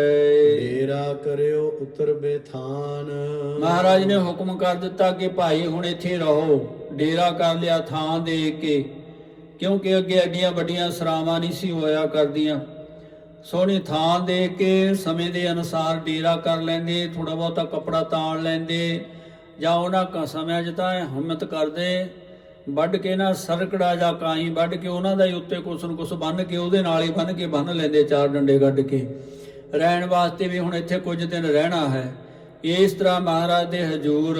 ਡੇਰਾ ਕਰਿਓ ਉਤਰ ਬੇਥਾਨ। ਮਹਾਰਾਜ ਨੇ ਹੁਕਮ ਕਰ ਦਿੱਤਾ ਕਿ ਭਾਈ ਹੁਣ ਇੱਥੇ ਰਹੋ ਡੇਰਾ ਕਰ ਲਿਆ ਥਾਂ ਦੇ ਕੇ ਕਿਉਂਕਿ ਅੱਗੇ ਐਡੀਆਂ ਵੱਡੀਆਂ ਸਰਾਵਾਂ ਨਹੀਂ ਸੀ ਹੋਇਆ ਕਰਦੀਆਂ। ਸੋਹਣੀ ਥਾਂ ਦੇ ਕੇ ਸਮੇਂ ਦੇ ਅਨੁਸਾਰ ਡੇਰਾ ਕਰ ਲੈਂਦੇ ਥੋੜਾ ਬਹੁਤਾ ਕੱਪੜਾ ਤਾਣ ਲੈਂਦੇ, ਜਾਂ ਉਹਨਾਂ ਕ ਸਮਿਆਂ 'ਚ ਤਾਂ ਹਿੰਮਤ ਕਰਦੇ, ਵੱਢ ਕੇ ਨਾ ਸਰਕੜਾ ਜਾਂ ਕਾਈ ਵੱਢ ਕੇ ਉਹਨਾਂ ਦਾ ਹੀ ਉੱਤੇ ਕੁਛ ਨੂੰ ਕੁਛ ਬੰਨ ਕੇ ਉਹਦੇ ਨਾਲ ਹੀ ਬੰਨ ਕੇ ਬੰਨ ਲੈਂਦੇ ਚਾਰ ਡੰਡੇ ਗੱਡ ਕੇ। ਰਹਿਣ ਵਾਸਤੇ ਵੀ ਹੁਣ ਇੱਥੇ ਕੁਝ ਦਿਨ ਰਹਿਣਾ ਹੈ। ਇਸ ਤਰ੍ਹਾਂ ਮਹਾਰਾਜ ਦੇ ਹਜੂਰ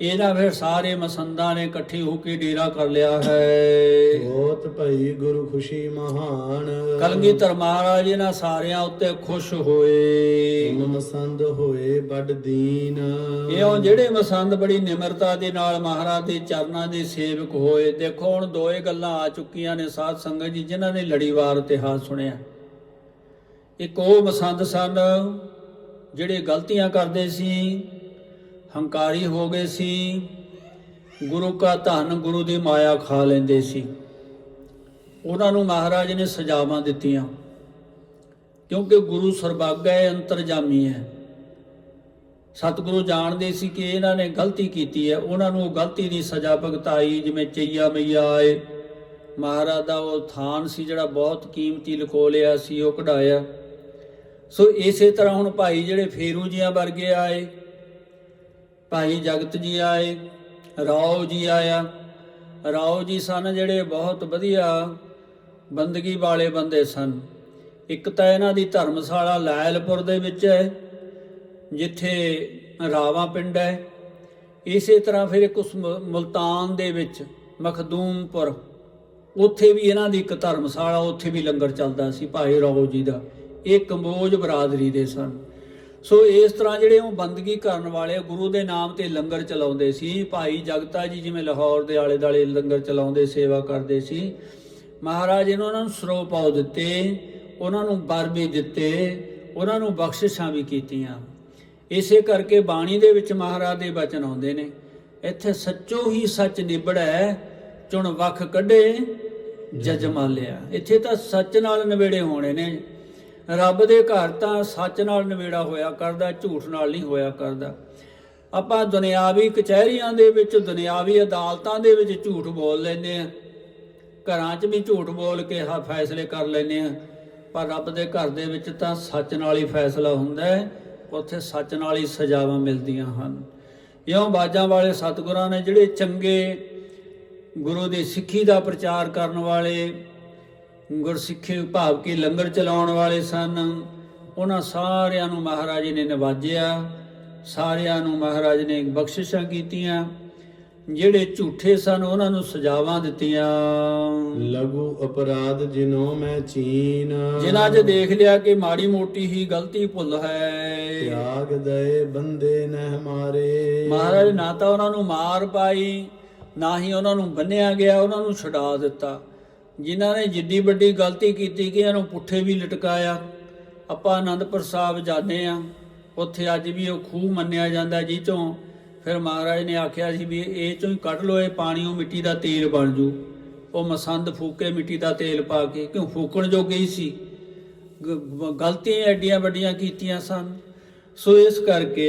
ਇਹਨਾਂ ਫਿਰ ਸਾਰੇ ਮਸੰਦਾਂ ਨੇ ਇਕੱਠੀ ਹੋ ਕੇ ਡੇਰਾ ਕਰ ਲਿਆ ਹੈ। ਹੋਤ ਭਈ ਗੁਰੂ ਖੁਸ਼ੀ ਮਹਾਨ। ਕਲਗੀਧਰ ਮਹਾਰਾਜ ਇਹਨਾਂ ਸਾਰਿਆਂ ਉੱਤੇ ਖੁਸ਼ ਹੋਏ। ਮਸੰਦ ਹੋਏ ਵੱਡ ਦੀਨ। ਇਉਂ ਜਿਹੜੇ ਮਸੰਦ ਬੜੀ ਨਿਮਰਤਾ ਦੇ ਨਾਲ ਮਹਾਰਾਜ ਦੇ ਚਰਨਾਂ ਦੇ ਸੇਵਕ ਹੋਏ। ਦੇਖੋ ਹੁਣ ਦੋਏ ਗੱਲਾਂ ਆ ਚੁੱਕੀਆਂ ਨੇ ਸਾਧ ਸੰਗਤ ਜੀ ਜਿਨ੍ਹਾਂ ਨੇ ਲੜੀਵਾਰ ਇਤਿਹਾਸ ਸੁਣਿਆ। ਇੱਕ ਉਹ ਮਸੰਦ ਸਨ ਜਿਹੜੇ ਗਲਤੀਆਂ ਕਰਦੇ ਸੀ ਹੰਕਾਰੀ ਹੋ ਗਏ ਸੀ। ਗੁਰੂ ਕਾ ਧਨ ਗੁਰੂ ਦੀ ਮਾਇਆ ਖਾ ਲੈਂਦੇ ਸੀ। ਉਹਨਾਂ ਨੂੰ ਮਹਾਰਾਜ ਨੇ ਸਜ਼ਾਵਾਂ ਦਿੱਤੀਆਂ। ਕਿਉਂਕਿ ਗੁਰੂ ਸਰਬਾਗਾ ਹੈ ਅੰਤਰਜਾਮੀ ਹੈ। ਸਤਿਗੁਰੂ ਜਾਣਦੇ ਸੀ ਕਿ ਇਹਨਾਂ ਨੇ ਗਲਤੀ ਕੀਤੀ ਹੈ। ਉਹਨਾਂ ਨੂੰ ਉਹ ਗਲਤੀ ਦੀ ਸਜ਼ਾ ਭੁਗਤਾਈ, ਜਿਵੇਂ ਚਈਆ ਮਈਆ ਆਏ। ਮਹਾਰਾਜ ਦਾ ਉਹ ਥਾਨ ਸੀ ਜਿਹੜਾ ਬਹੁਤ ਕੀਮਤੀ ਲਕੋ ਲਿਆ ਸੀ, ਉਹ ਕਢਾਇਆ। ਸੋ ਇਸੇ ਤਰ੍ਹਾਂ ਹੁਣ ਭਾਈ ਜਿਹੜੇ ਫੇਰੂ ਜੀਆਂ ਵਰਗੇ ਆਏ। ਭਾਈ ਜਗਤ ਜੀ ਆਏ, ਰਾਓ ਜੀ ਆਇਆ। ਰਾਓ ਜੀ ਸਨ ਜਿਹੜੇ ਬਹੁਤ ਵਧੀਆ ਬੰਦਗੀ ਵਾਲੇ ਬੰਦੇ ਸਨ। ਇੱਕ ਤਾਂ ਇਹਨਾਂ ਦੀ ਧਰਮਸ਼ਾਲਾ ਲਾਇਲਪੁਰ ਦੇ ਵਿੱਚ ਹੈ, ਜਿੱਥੇ ਰਾਵਾ ਪਿੰਡ ਹੈ। ਇਸੇ ਤਰ੍ਹਾਂ ਫਿਰ ਇੱਕ ਉਸ ਮ- ਮੁਲਤਾਨ ਦੇ ਵਿੱਚ ਮਖਦੂਮਪੁਰ। ਉੱਥੇ ਵੀ ਇਹਨਾਂ ਦੀ ਇੱਕ ਧਰਮਸ਼ਾਲਾ, ਉੱਥੇ ਵੀ ਲੰਗਰ ਚੱਲਦਾ ਸੀ ਭਾਈ ਰਾਓ ਜੀ ਦਾ। ਇਹ ਕੰਬੋਜ ਬਰਾਦਰੀ ਦੇ ਸਨ। ਸੋ ਇਸ ਤਰ੍ਹਾਂ ਜਿਹੜੇ ਉਹ ਬੰਦਗੀ ਕਰਨ ਵਾਲੇ ਗੁਰੂ ਦੇ ਨਾਮ ਤੇ ਲੰਗਰ ਚਲਾਉਂਦੇ ਸੀ। ਭਾਈ ਜਗਤਾ ਜੀ ਜਿਵੇਂ ਲਾਹੌਰ ਦੇ ਆਲੇ ਦਾਲੇ ਲੰਗਰ ਚਲਾਉਂਦੇ, ਸੇਵਾ ਕਰਦੇ ਸੀ। ਮਹਾਰਾਜ ਨੇ ਉਹਨਾਂ ਨੂੰ ਸਰੋਪਾਉ ਪਾਉ ਦਿੱਤੇ, ਉਹਨਾਂ ਨੂੰ ਬਰ ਵੀ ਦਿੱਤੇ, ਉਹਨਾਂ ਨੂੰ ਬਖਸ਼ਿਸ਼ਾਂ ਵੀ ਕੀਤੀਆਂ। ਇਸੇ ਕਰਕੇ ਬਾਣੀ ਦੇ ਵਿੱਚ ਮਹਾਰਾਜ ਦੇ ਬਚਨ ਆਉਂਦੇ ਨੇ, ਇੱਥੇ ਸੱਚੋ ਹੀ ਸੱਚ ਨਿਬੜੈ, ਚੁਣ ਵਖ ਕੱਢੇ ਜਜ਼ਮਾ ਲਿਆ ਇੱਥੇ ਤਾਂ ਸੱਚ ਨਾਲ ਨਵੇੜੇ ਹੋਣੇ ਨੇ। ਰੱਬ ਦੇ ਘਰ ਤਾਂ ਸੱਚ ਨਾਲ ਨਵੇੜਾ ਹੋਇਆ ਕਰਦਾ, ਝੂਠ ਨਾਲ ਨਹੀਂ ਹੋਇਆ ਕਰਦਾ। ਆਪਾਂ ਦੁਨਿਆਵੀ ਕਚਹਿਰੀਆਂ ਦੇ ਵਿੱਚ, ਦੁਨਿਆਵੀ ਅਦਾਲਤਾਂ ਦੇ ਵਿੱਚ ਝੂਠ ਬੋਲ ਲੈਂਦੇ ਆ ਘਰਾਂ 'ਚ ਵੀ ਝੂਠ ਬੋਲ ਕੇ ਹਾ ਫੈਸਲੇ ਕਰ ਲੈਂਦੇ ਆ ਪਰ ਰੱਬ ਦੇ ਘਰ ਦੇ ਵਿੱਚ ਤਾਂ ਸੱਚ ਨਾਲ ਹੀ ਫੈਸਲਾ ਹੁੰਦਾ ਹੈ। ਉੱਥੇ ਸੱਚ ਨਾਲ ਹੀ ਸਜ਼ਾਵਾਂ ਮਿਲਦੀਆਂ ਹਨ। ਇਉਂ ਬਾਜਾਂ ਵਾਲੇ ਸਤਿਗੁਰਾਂ ਨੇ ਜਿਹੜੇ ਚੰਗੇ ਗੁਰੂ ਦੀ ਸਿੱਖੀ ਦਾ ਪ੍ਰਚਾਰ ਕਰਨ ਵਾਲੇ ਗੁਰਸਿੱਖੀ ਭਾਵ ਕੀ ਲੰਗਰ ਚਲਾਉਣ ਵਾਲੇ ਸਨ। ਉਹਨਾਂ ਸਾਰਿਆਂ ਨੂੰ ਮਹਾਰਾਜ ਨੇ ਨਿਵਾਜਿਆ। ਸਾਰਿਆਂ ਨੂੰ ਮਹਾਰਾਜ ਨੇ ਬਖਸ਼ਿਸ਼ਾਂ ਕੀਤੀਆਂ। ਜਿਹੜੇ ਝੂਠੇ ਸਨ ਉਹਨਾਂ ਨੂੰ ਸਜ਼ਾਵਾਂ ਦਿੱਤੀਆਂ। ਲਘੂ ਅਪਰਾਧ ਜਿਨੋ ਮੈਂ ਚੀਨ। ਜਿਨ੍ਹਾਂ 'ਚ ਦੇਖ ਲਿਆ ਕਿ ਮਾੜੀ ਮੋਟੀ ਹੀ ਗਲਤੀ ਭੁੱਲ ਹੈ। ਤਿਆਗ ਦਏ ਬੰਦੇ ਨਹਿ ਮਾਰੇ। ਮਹਾਰਾਜ ਨਾ ਤਾਂ ਉਹਨਾਂ ਨੂੰ ਮਾਰ ਪਾਈ ਨਾ ਹੀ ਉਹਨਾਂ ਨੂੰ ਬੰਨਿਆ ਗਿਆ ਉਹਨਾਂ ਨੂੰ ਛਡਾ ਦਿੱਤਾ। ਜਿਨ੍ਹਾਂ ਨੇ ਜਿੱਡੀ ਵੱਡੀ ਗਲਤੀ ਕੀਤੀ ਕਿ ਇਹਨੂੰ ਪੁੱਠੇ ਵੀ ਲਟਕਾਇਆ। ਆਪਾਂ ਆਨੰਦਪੁਰ ਸਾਹਿਬ ਜਾਂਦੇ ਆ। ਉੱਥੇ ਅੱਜ ਵੀ ਉਹ ਖੂਹ ਮੰਨਿਆ ਜਾਂਦਾ ਜੀ ਚੋਂ। ਫਿਰ ਮਹਾਰਾਜ ਨੇ ਆਖਿਆ ਸੀ ਵੀ ਇਹ ਚੋਂ ਹੀ ਕੱਢ ਲੋ ਇਹ ਪਾਣੀੋਂ ਮਿੱਟੀ ਦਾ ਤੇਲ ਬਣ ਜੂ। ਉਹ ਮਸੰਦ ਫੂਕੇ ਮਿੱਟੀ ਦਾ ਤੇਲ ਪਾ ਕੇ ਕਿਉਂ ਫੂਕਣ ਜੋਗੇ ਹੀ ਸੀ। ਗਲਤੀਆਂ ਐਡੀਆਂ ਵੱਡੀਆਂ ਕੀਤੀਆਂ ਸਨ। ਸੋ ਇਸ ਕਰਕੇ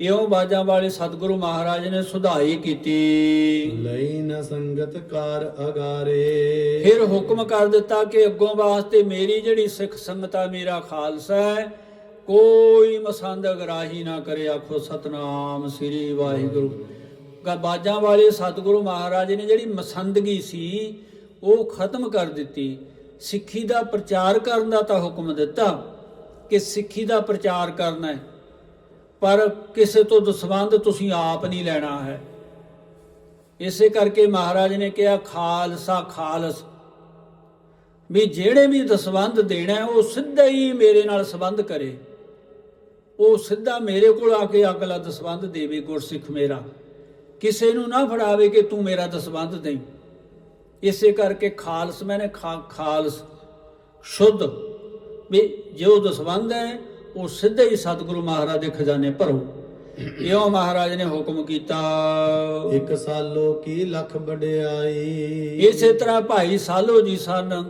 ਇਉਂ ਬਾਜਾਂ ਵਾਲੇ ਸਤਿਗੁਰੂ ਮਹਾਰਾਜ ਨੇ ਸੁਧਾਈ ਕੀਤੀ। ਲਈ ਨ ਸੰਗਤ ਕਾਰ ਅਗਾਰੇ। ਫਿਰ ਹੁਕਮ ਕਰ ਦਿੱਤਾ ਕਿ ਅੱਗੋਂ ਵਾਸਤੇ ਮੇਰੀ ਜਿਹੜੀ ਸਿੱਖ ਸੰਗਤ ਮੇਰਾ ਖਾਲਸਾ ਹੈ ਕੋਈ ਮਸੰਦ ਅਗਰਾਹੀ ਨਾ ਕਰੇ ਆਖੋ ਸਤਨਾਮ ਸ੍ਰੀ ਵਾਹਿਗੁਰੂ। ਬਾਜਾਂ ਵਾਲੇ ਸਤਿਗੁਰੂ ਮਹਾਰਾਜ ਨੇ ਜਿਹੜੀ ਮਸੰਦਗੀ ਸੀ ਉਹ ਖਤਮ ਕਰ ਦਿੱਤੀ। ਸਿੱਖੀ ਦਾ ਪ੍ਰਚਾਰ ਕਰਨ ਦਾ ਤਾਂ ਹੁਕਮ ਦਿੱਤਾ ਕਿ ਸਿੱਖੀ ਦਾ ਪ੍ਰਚਾਰ ਕਰਨਾ ਹੈ। ਪਰ ਕਿਸੇ ਤੋਂ ਦਸਵੰਧ ਤੁਸੀਂ ਆਪ ਨਹੀਂ ਲੈਣਾ ਹੈ। ਇਸੇ ਕਰਕੇ ਮਹਾਰਾਜ ਨੇ ਕਿਹਾ, ਖਾਲਸਾ, ਖਾਲਸ। ਵੀ ਜਿਹੜੇ ਵੀ ਦਸਵੰਧ ਦੇਣਾ ਉਹ ਸਿੱਧਾ ਹੀ ਮੇਰੇ ਨਾਲ ਸੰਬੰਧ ਕਰੇ। ਉਹ ਸਿੱਧਾ ਮੇਰੇ ਕੋਲ ਆ ਕੇ ਅਗਲਾ ਦਸਵੰਧ ਦੇਵੇ, ਗੁਰਸਿੱਖ ਮੇਰਾ। ਕਿਸੇ ਨੂੰ ਨਾ ਫੜਾਵੇ ਕਿ ਤੂੰ ਮੇਰਾ ਦਸਵੰਧ ਦੇਈ। ਇਸੇ ਕਰਕੇ ਖਾਲਸ ਮੈਨੇ ਖਾ- ਖਾਲਸ। ਸ਼ੁੱਧ। ਵੀ ਜੋ ਦਸਵੰਧ ਹੈ ਉਹ ਸਿੱਧਾ ਹੀ ਸਤਿਗੁਰੂ ਮਹਾਰਾਜ ਦੇ ਖਜ਼ਾਨੇ ਭਰੋ। ਇਉਂ ਮਹਾਰਾਜ ਨੇ ਹੁਕਮ ਕੀਤਾ। ਇੱਕ ਸਾਲੋ ਕੀ ਲੱਖ ਵਡਿਆਈ? ਇਸੇ ਤਰ੍ਹਾਂ ਭਾਈ ਸਾਲੋ ਜੀ ਸਨ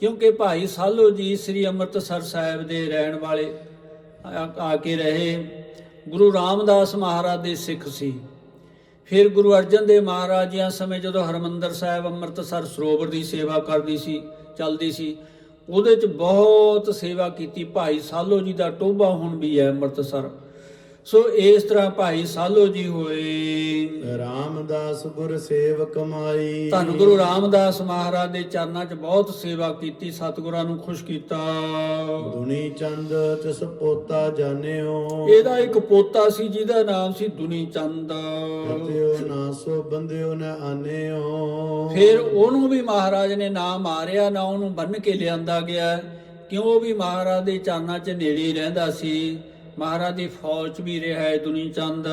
ਕਿਉਂਕਿ ਭਾਈ ਸਾਲੋ ਜੀ ਸ੍ਰੀ ਅੰਮ੍ਰਿਤਸਰ ਸਾਹਿਬ ਦੇ ਰਹਿਣ ਵਾਲੇ ਆ ਕੇ ਰਹੇ। ਗੁਰੂ ਰਾਮਦਾਸ ਮਹਾਰਾਜ ਦੇ ਸਿੱਖ ਸੀ। ਫਿਰ ਗੁਰੂ ਅਰਜਨ ਦੇਵ ਮਹਾਰਾਜ ਸਮੇਂ ਜਦੋਂ ਹਰਮੰਦਰ ਸਾਹਿਬ ਅੰਮ੍ਰਿਤਸਰ ਸਰੋਵਰ ਦੀ ਸੇਵਾ ਕਰਦੀ ਸੀ ਚੱਲਦੀ ਸੀ ਉਹਦੇ ਚ ਬਹੁਤ ਸੇਵਾ ਕੀਤੀ। ਭਾਈ ਸਾਲੋ ਜੀ ਦਾ ਟੋਭਾ ਹੁਣ ਵੀ ਹੈ ਅੰਮ੍ਰਿਤਸਰ। ਸੋ ਇਸ ਤਰ੍ਹਾਂ ਭਾਈ ਸਾਲੋ ਜੀ ਹੋਏ। ਰਾਮਦਾਸ ਗੁਰ ਸੇਵਕ ਮਾਈ। ਧੰਨ ਗੁਰੂ ਰਾਮਦਾਸ ਮਹਾਰਾਜ ਦੇ ਚਰਨਾਂ 'ਚ ਬਹੁਤ ਸੇਵਾ ਕੀਤੀ ਸਤਿਗੁਰਾਂ ਨੂੰ ਖੁਸ਼ ਕੀਤਾ। ਦੁਨੀ ਚੰਦ ਤਿਸ ਪੋਤਾ ਜਾਣਿਓ। ਇਹਦਾ ਇੱਕ ਪੋਤਾ ਸੀ ਜਿਹਦਾ ਨਾਮ ਸੀ ਦੁਨੀ ਚੰਦ। ਕਤਿਓ ਨਾਸੋ ਬੰਦਿਓ ਨ ਆਨਿਓ। ਫਿਰ ਉਹਨੂੰ ਵੀ ਮਹਾਰਾਜ ਨੇ ਨਾ ਮਾਰਿਆ ਨਾ ਉਹਨੂੰ ਬੰਨ ਕੇ ਲਿਆਂਦਾ ਗਿਆ। ਕਿਉਂ? ਉਹ ਵੀ ਮਹਾਰਾਜ ਦੇ ਚਰਨਾਂ 'ਚ ਨੇੜੇ ਰਹਿੰਦਾ ਸੀ। ਮਹਾਰਾਜ ਦੀ ਫੌਜ 'ਚ ਵੀ ਰਿਹਾ ਹੈ ਦੁਨੀ ਚੰਦ।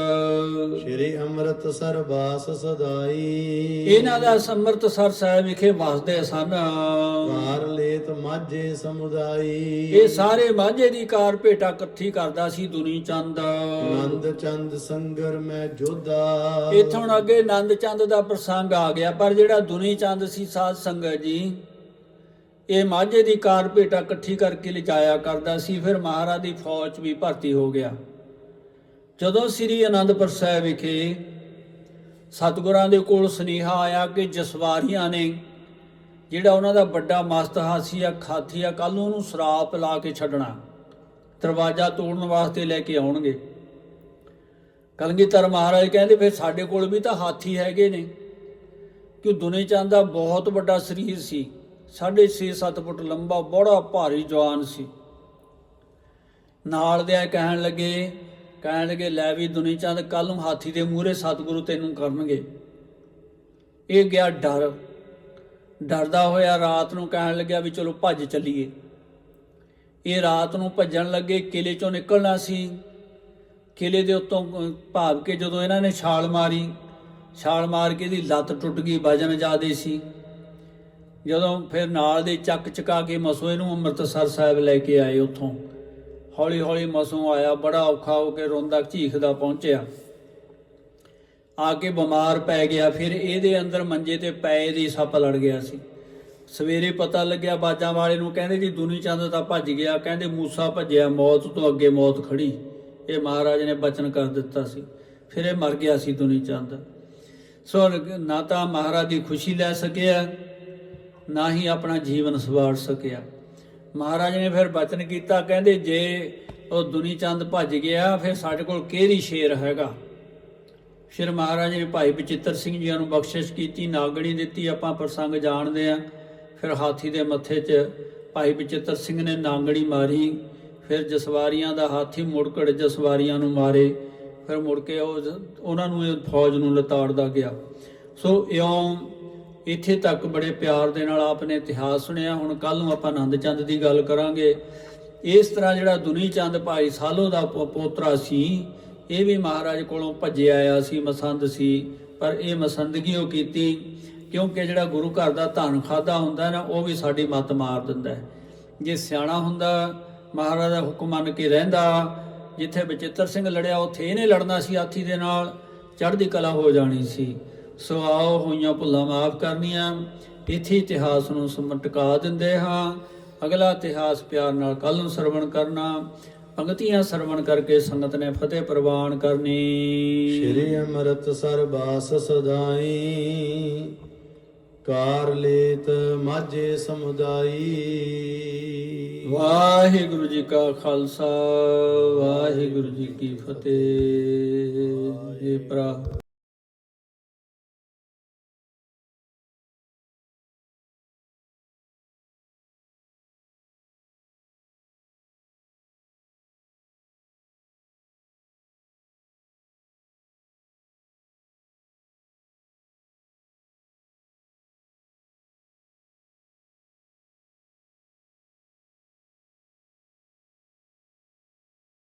ਸ਼੍ਰੀ ਅੰਮ੍ਰਿਤਸਰ ਬਾਸ ਸਦਾਈ। ਇਹਨਾਂ ਦਾ ਅੰਮ੍ਰਿਤਸਰ ਸਾਹਿਬ ਵਿਖੇ ਵਸਦੇ ਸਨ। ਕਾਰ ਲੇਤ ਮਾਝੇ ਸਮੁਦਾਈ। ਇਹ ਸਾਰੇ ਮਾਝੇ ਦੀ ਕਾਰ ਭੇਟਾ ਇਕੱਠੀ ਕਰਦਾ ਸੀ ਦੁਨੀ ਚੰਦ। ਆਨੰਦ ਚੰਦ ਸੰਗਰ ਮੈਂ ਜੋਧਾ। ਇੱਥੋਂ ਅੱਗੇ ਆਨੰਦ ਚੰਦ ਦਾ ਪ੍ਰਸੰਗ ਆ ਗਿਆ ਪਰ ਜਿਹੜਾ ਦੁਨੀ ਚੰਦ ਸੀ ਸਾਧ ਸੰਗਤ ਜੀ ਇਹ ਮਾਝੇ ਦੀ ਕਾਰ ਭੇਟਾ ਇਕੱਠੀ ਕਰਕੇ ਲਿਜਾਇਆ ਕਰਦਾ ਸੀ, ਫਿਰ ਮਹਾਰਾਜ ਦੀ ਫੌਜ 'ਚ ਵੀ ਭਰਤੀ ਹੋ ਗਿਆ। ਜਦੋਂ ਸ੍ਰੀ ਅਨੰਦਪੁਰ ਸਾਹਿਬ ਵਿਖੇ ਸਤਿਗੁਰਾਂ ਦੇ ਕੋਲ ਸੁਨੇਹਾ ਆਇਆ ਕਿ ਜਸਵਾਰੀਆਂ ਨੇ, ਜਿਹੜਾ ਉਹਨਾਂ ਦਾ ਵੱਡਾ ਮਸਤ ਹਾਸੀ ਆ ਖਾਥੀ ਆ ਕੱਲ ਉਹਨੂੰ ਸ਼ਰਾਪ ਲਾ ਕੇ ਛੱਡਣਾ, ਦਰਵਾਜ਼ਾ ਤੋੜਨ ਵਾਸਤੇ ਲੈ ਕੇ ਆਉਣਗੇ। ਕਲਗੀਧਰ ਮਹਾਰਾਜ ਕਹਿੰਦੇ, ਫਿਰ ਸਾਡੇ ਕੋਲ ਵੀ ਤਾਂ ਹਾਥੀ ਹੈਗੇ ਨੇ ਕਿ ਦੁਨੇ ਚੰਦ ਦਾ ਬਹੁਤ ਵੱਡਾ ਸਰੀਰ ਸੀ। 6.5-7 ਫੁੱਟ ਲੰਬਾ ਬੜਾ ਭਾਰੀ ਜਵਾਨ ਸੀ। ਨਾਲ ਦੇ ਕਹਿਣ ਲੱਗੇ ਕਹਿਣ ਲੱਗੇ, ਲੈ ਵੀ ਦੁਨੀ ਚੰਦ ਕੱਲ ਨੂੰ ਹਾਥੀ ਦੇ ਮੂਹਰੇ ਸਤਿਗੁਰੂ ਤੈਨੂੰ ਕਰਨਗੇ। ਇਹ ਗਿਆ ਡਰ। ਡਰਦਾ ਹੋਇਆ ਰਾਤ ਨੂੰ ਕਹਿਣ ਲੱਗਿਆ ਵੀ ਚਲੋ ਭੱਜ ਚੱਲੀਏ। ਇਹ ਰਾਤ ਨੂੰ ਭੱਜਣ ਲੱਗੇ ਕਿਲੇ ਚੋਂ ਨਿਕਲਣਾ ਸੀ। ਕਿਲੇ ਦੇ ਉੱਤੋਂ ਭਾਵ ਕੇ ਜਦੋਂ ਇਹਨਾਂ ਨੇ ਛਾਲ ਮਾਰੀ, ਛਾਲ ਮਾਰ ਕੇ ਇਹਦੀ ਲੱਤ ਟੁੱਟ ਗਈ, ਵਜਨ ਜ਼ਿਆਦੇ ਸੀ। ਜਦੋਂ ਫਿਰ ਨਾਲ ਦੇ ਚੱਕ ਚਕਾ ਕੇ ਮਸੋਂ ਇਹਨੂੰ ਅੰਮ੍ਰਿਤਸਰ ਸਾਹਿਬ ਲੈ ਕੇ ਆਏ ਉੱਥੋਂ। ਹੌਲੀ ਹੌਲੀ ਮਸੋਂ ਆਇਆ, ਬੜਾ ਔਖਾ ਹੋ ਕੇ ਰੋਂਦਾ ਝੀਖਦਾ ਪਹੁੰਚਿਆ। ਆ ਕੇ ਬਿਮਾਰ ਪੈ ਗਿਆ, ਫਿਰ ਇਹਦੇ ਅੰਦਰ ਮੰਜੇ ਤੇ ਪੈ ਦੀ ਸੱਪ ਲੜ ਗਿਆ ਸੀ। ਸਵੇਰੇ ਪਤਾ ਲੱਗਿਆ, ਬਾਜਾਂ ਵਾਲੇ ਨੂੰ ਕਹਿੰਦੇ ਜੀ, ਦੁਨੀ ਚੰਦ ਤਾਂ ਭੱਜ ਗਿਆ। ਕਹਿੰਦੇ, ਮੂਸਾ ਭੱਜਿਆ, ਮੌਤ ਤੋਂ ਅੱਗੇ ਮੌਤ ਖੜੀ। ਇਹ ਮਹਾਰਾਜ ਨੇ ਬਚਨ ਕਰ ਦਿੱਤਾ ਸੀ। ਫਿਰ ਇਹ ਮਰ ਗਿਆ ਸੀ ਦੁਨੀ ਚੰਦ। ਸੋ ਨਾ ਤਾਂ ਮਹਾਰਾਜ ਦੀ ਖੁਸ਼ੀ ਲੈ ਸਕਿਆ ਨਾ ਹੀ ਆਪਣਾ ਜੀਵਨ ਸਵਾਰ ਸਕਿਆ। ਮਹਾਰਾਜ ਨੇ ਫਿਰ ਬਚਨ ਕੀਤਾ, ਕਹਿੰਦੇ ਜੇ ਉਹ ਦੁਨੀ ਚੰਦ ਭੱਜ ਗਿਆ, ਫਿਰ ਸਾਡੇ ਕੋਲ ਕਿਹੜੀ ਸ਼ੇਰ ਹੈਗਾ? ਫਿਰ ਮਹਾਰਾਜ ਨੇ ਭਾਈ ਬਚਿੱਤਰ ਸਿੰਘ ਜੀ ਨੂੰ ਬਖਸ਼ਿਸ਼ ਕੀਤੀ, ਨਾਗਣੀ ਦਿੱਤੀ, ਆਪਾਂ ਪ੍ਰਸੰਗ ਜਾਣਦੇ ਆ ਫਿਰ ਹਾਥੀ ਦੇ ਮੱਥੇ 'ਚ ਭਾਈ ਬਚਿੱਤਰ ਸਿੰਘ ਨੇ ਨਾਂਗਣੀ ਮਾਰੀ, ਫਿਰ ਜਸਵਾਰੀਆਂ ਦਾ ਹਾਥੀ ਮੁੜਕੜ ਜਸਵਾਰੀਆਂ ਨੂੰ ਮਾਰੇ, ਫਿਰ ਮੁੜ ਕੇ ਉਹ ਉਹਨਾਂ ਨੂੰ ਫੌਜ ਨੂੰ ਲਤਾੜਦਾ ਗਿਆ। ਸੋ ਇਉਂ ਇੱਥੇ ਤੱਕ ਬੜੇ ਪਿਆਰ ਦੇ ਨਾਲ ਆਪਨੇ ਇਤਿਹਾਸ ਸੁਣਿਆ। ਹੁਣ ਕੱਲ ਨੂੰ ਆਪਾਂ ਆਨੰਦ ਚੰਦ ਦੀ ਗੱਲ ਕਰਾਂਗੇ। ਇਸ ਤਰ੍ਹਾਂ ਜਿਹੜਾ ਦੁਨੀ ਚੰਦ ਭਾਈ ਸਾਲੋ ਦਾ ਪੋ- ਪੋਤਰਾ ਸੀ, ਇਹ ਵੀ ਮਹਾਰਾਜ ਕੋਲੋਂ ਭੱਜਿਆ ਆਇਆ ਸੀ, ਮਸੰਦ ਸੀ, ਪਰ ਇਹ ਮਸੰਦਗੀ ਉਹ ਕੀਤੀ ਕਿਉਂਕਿ ਜਿਹੜਾ ਗੁਰੂ ਘਰ ਦਾ ਧਨ ਖਾਦਾ ਹੁੰਦਾ ਨਾ, ਉਹ ਵੀ ਸਾਡੀ ਮੱਤ ਮਾਰ ਦਿੰਦਾ ਜੇ ਸਿਆਣਾ ਹੁੰਦਾ, ਮਹਾਰਾਜ ਦਾ ਹੁਕਮ ਮੰਨ ਕੇ ਰਹਿੰਦਾ, ਜਿੱਥੇ ਬਚਿੱਤਰ ਸਿੰਘ ਲੜਿਆ, ਉੱਥੇ ਇਹਨੇ ਲੜਨਾ ਸੀ ਹਾਥੀ ਦੇ ਨਾਲ, ਚੜ੍ਹਦੀ ਕਲਾ ਹੋ ਜਾਣੀ ਸੀ। ਸੋ ਆਓ ਹੋਈਆਂ ਭੁੱਲਾਂ ਮਾਫ ਕਰਨੀਆਂ। ਇੱਥੇ ਇਤਿਹਾਸ ਨੂੰ ਸਮਟਕਾ ਦਿੰਦੇ ਹਾਂ। ਅਗਲਾ ਇਤਿਹਾਸ ਪਿਆਰ ਨਾਲ ਕੱਲ ਨੂੰ ਸਰਵਣ ਕਰਨਾ। ਪੰਗਤੀਆਂ ਸਰਵਣ ਕਰਕੇ ਸੰਗਤ ਨੇ ਫਤਿਹ ਪ੍ਰਵਾਨ ਕਰਨੀ। ਸ਼੍ਰੀ ਅੰਮ੍ਰਿਤਸਰ ਬਾਸ ਸਦਾਈ। ਕਾਰ ਲੇਤ ਮਾਝੇ ਸਮੁਦਾਈ। ਵਾਹਿਗੁਰੂ ਜੀ ਕਾ ਖਾਲਸਾ ਵਾਹਿਗੁਰੂ ਜੀ ਕੀ ਫਤਿਹ। ਇਹ ਪ੍ਰਾ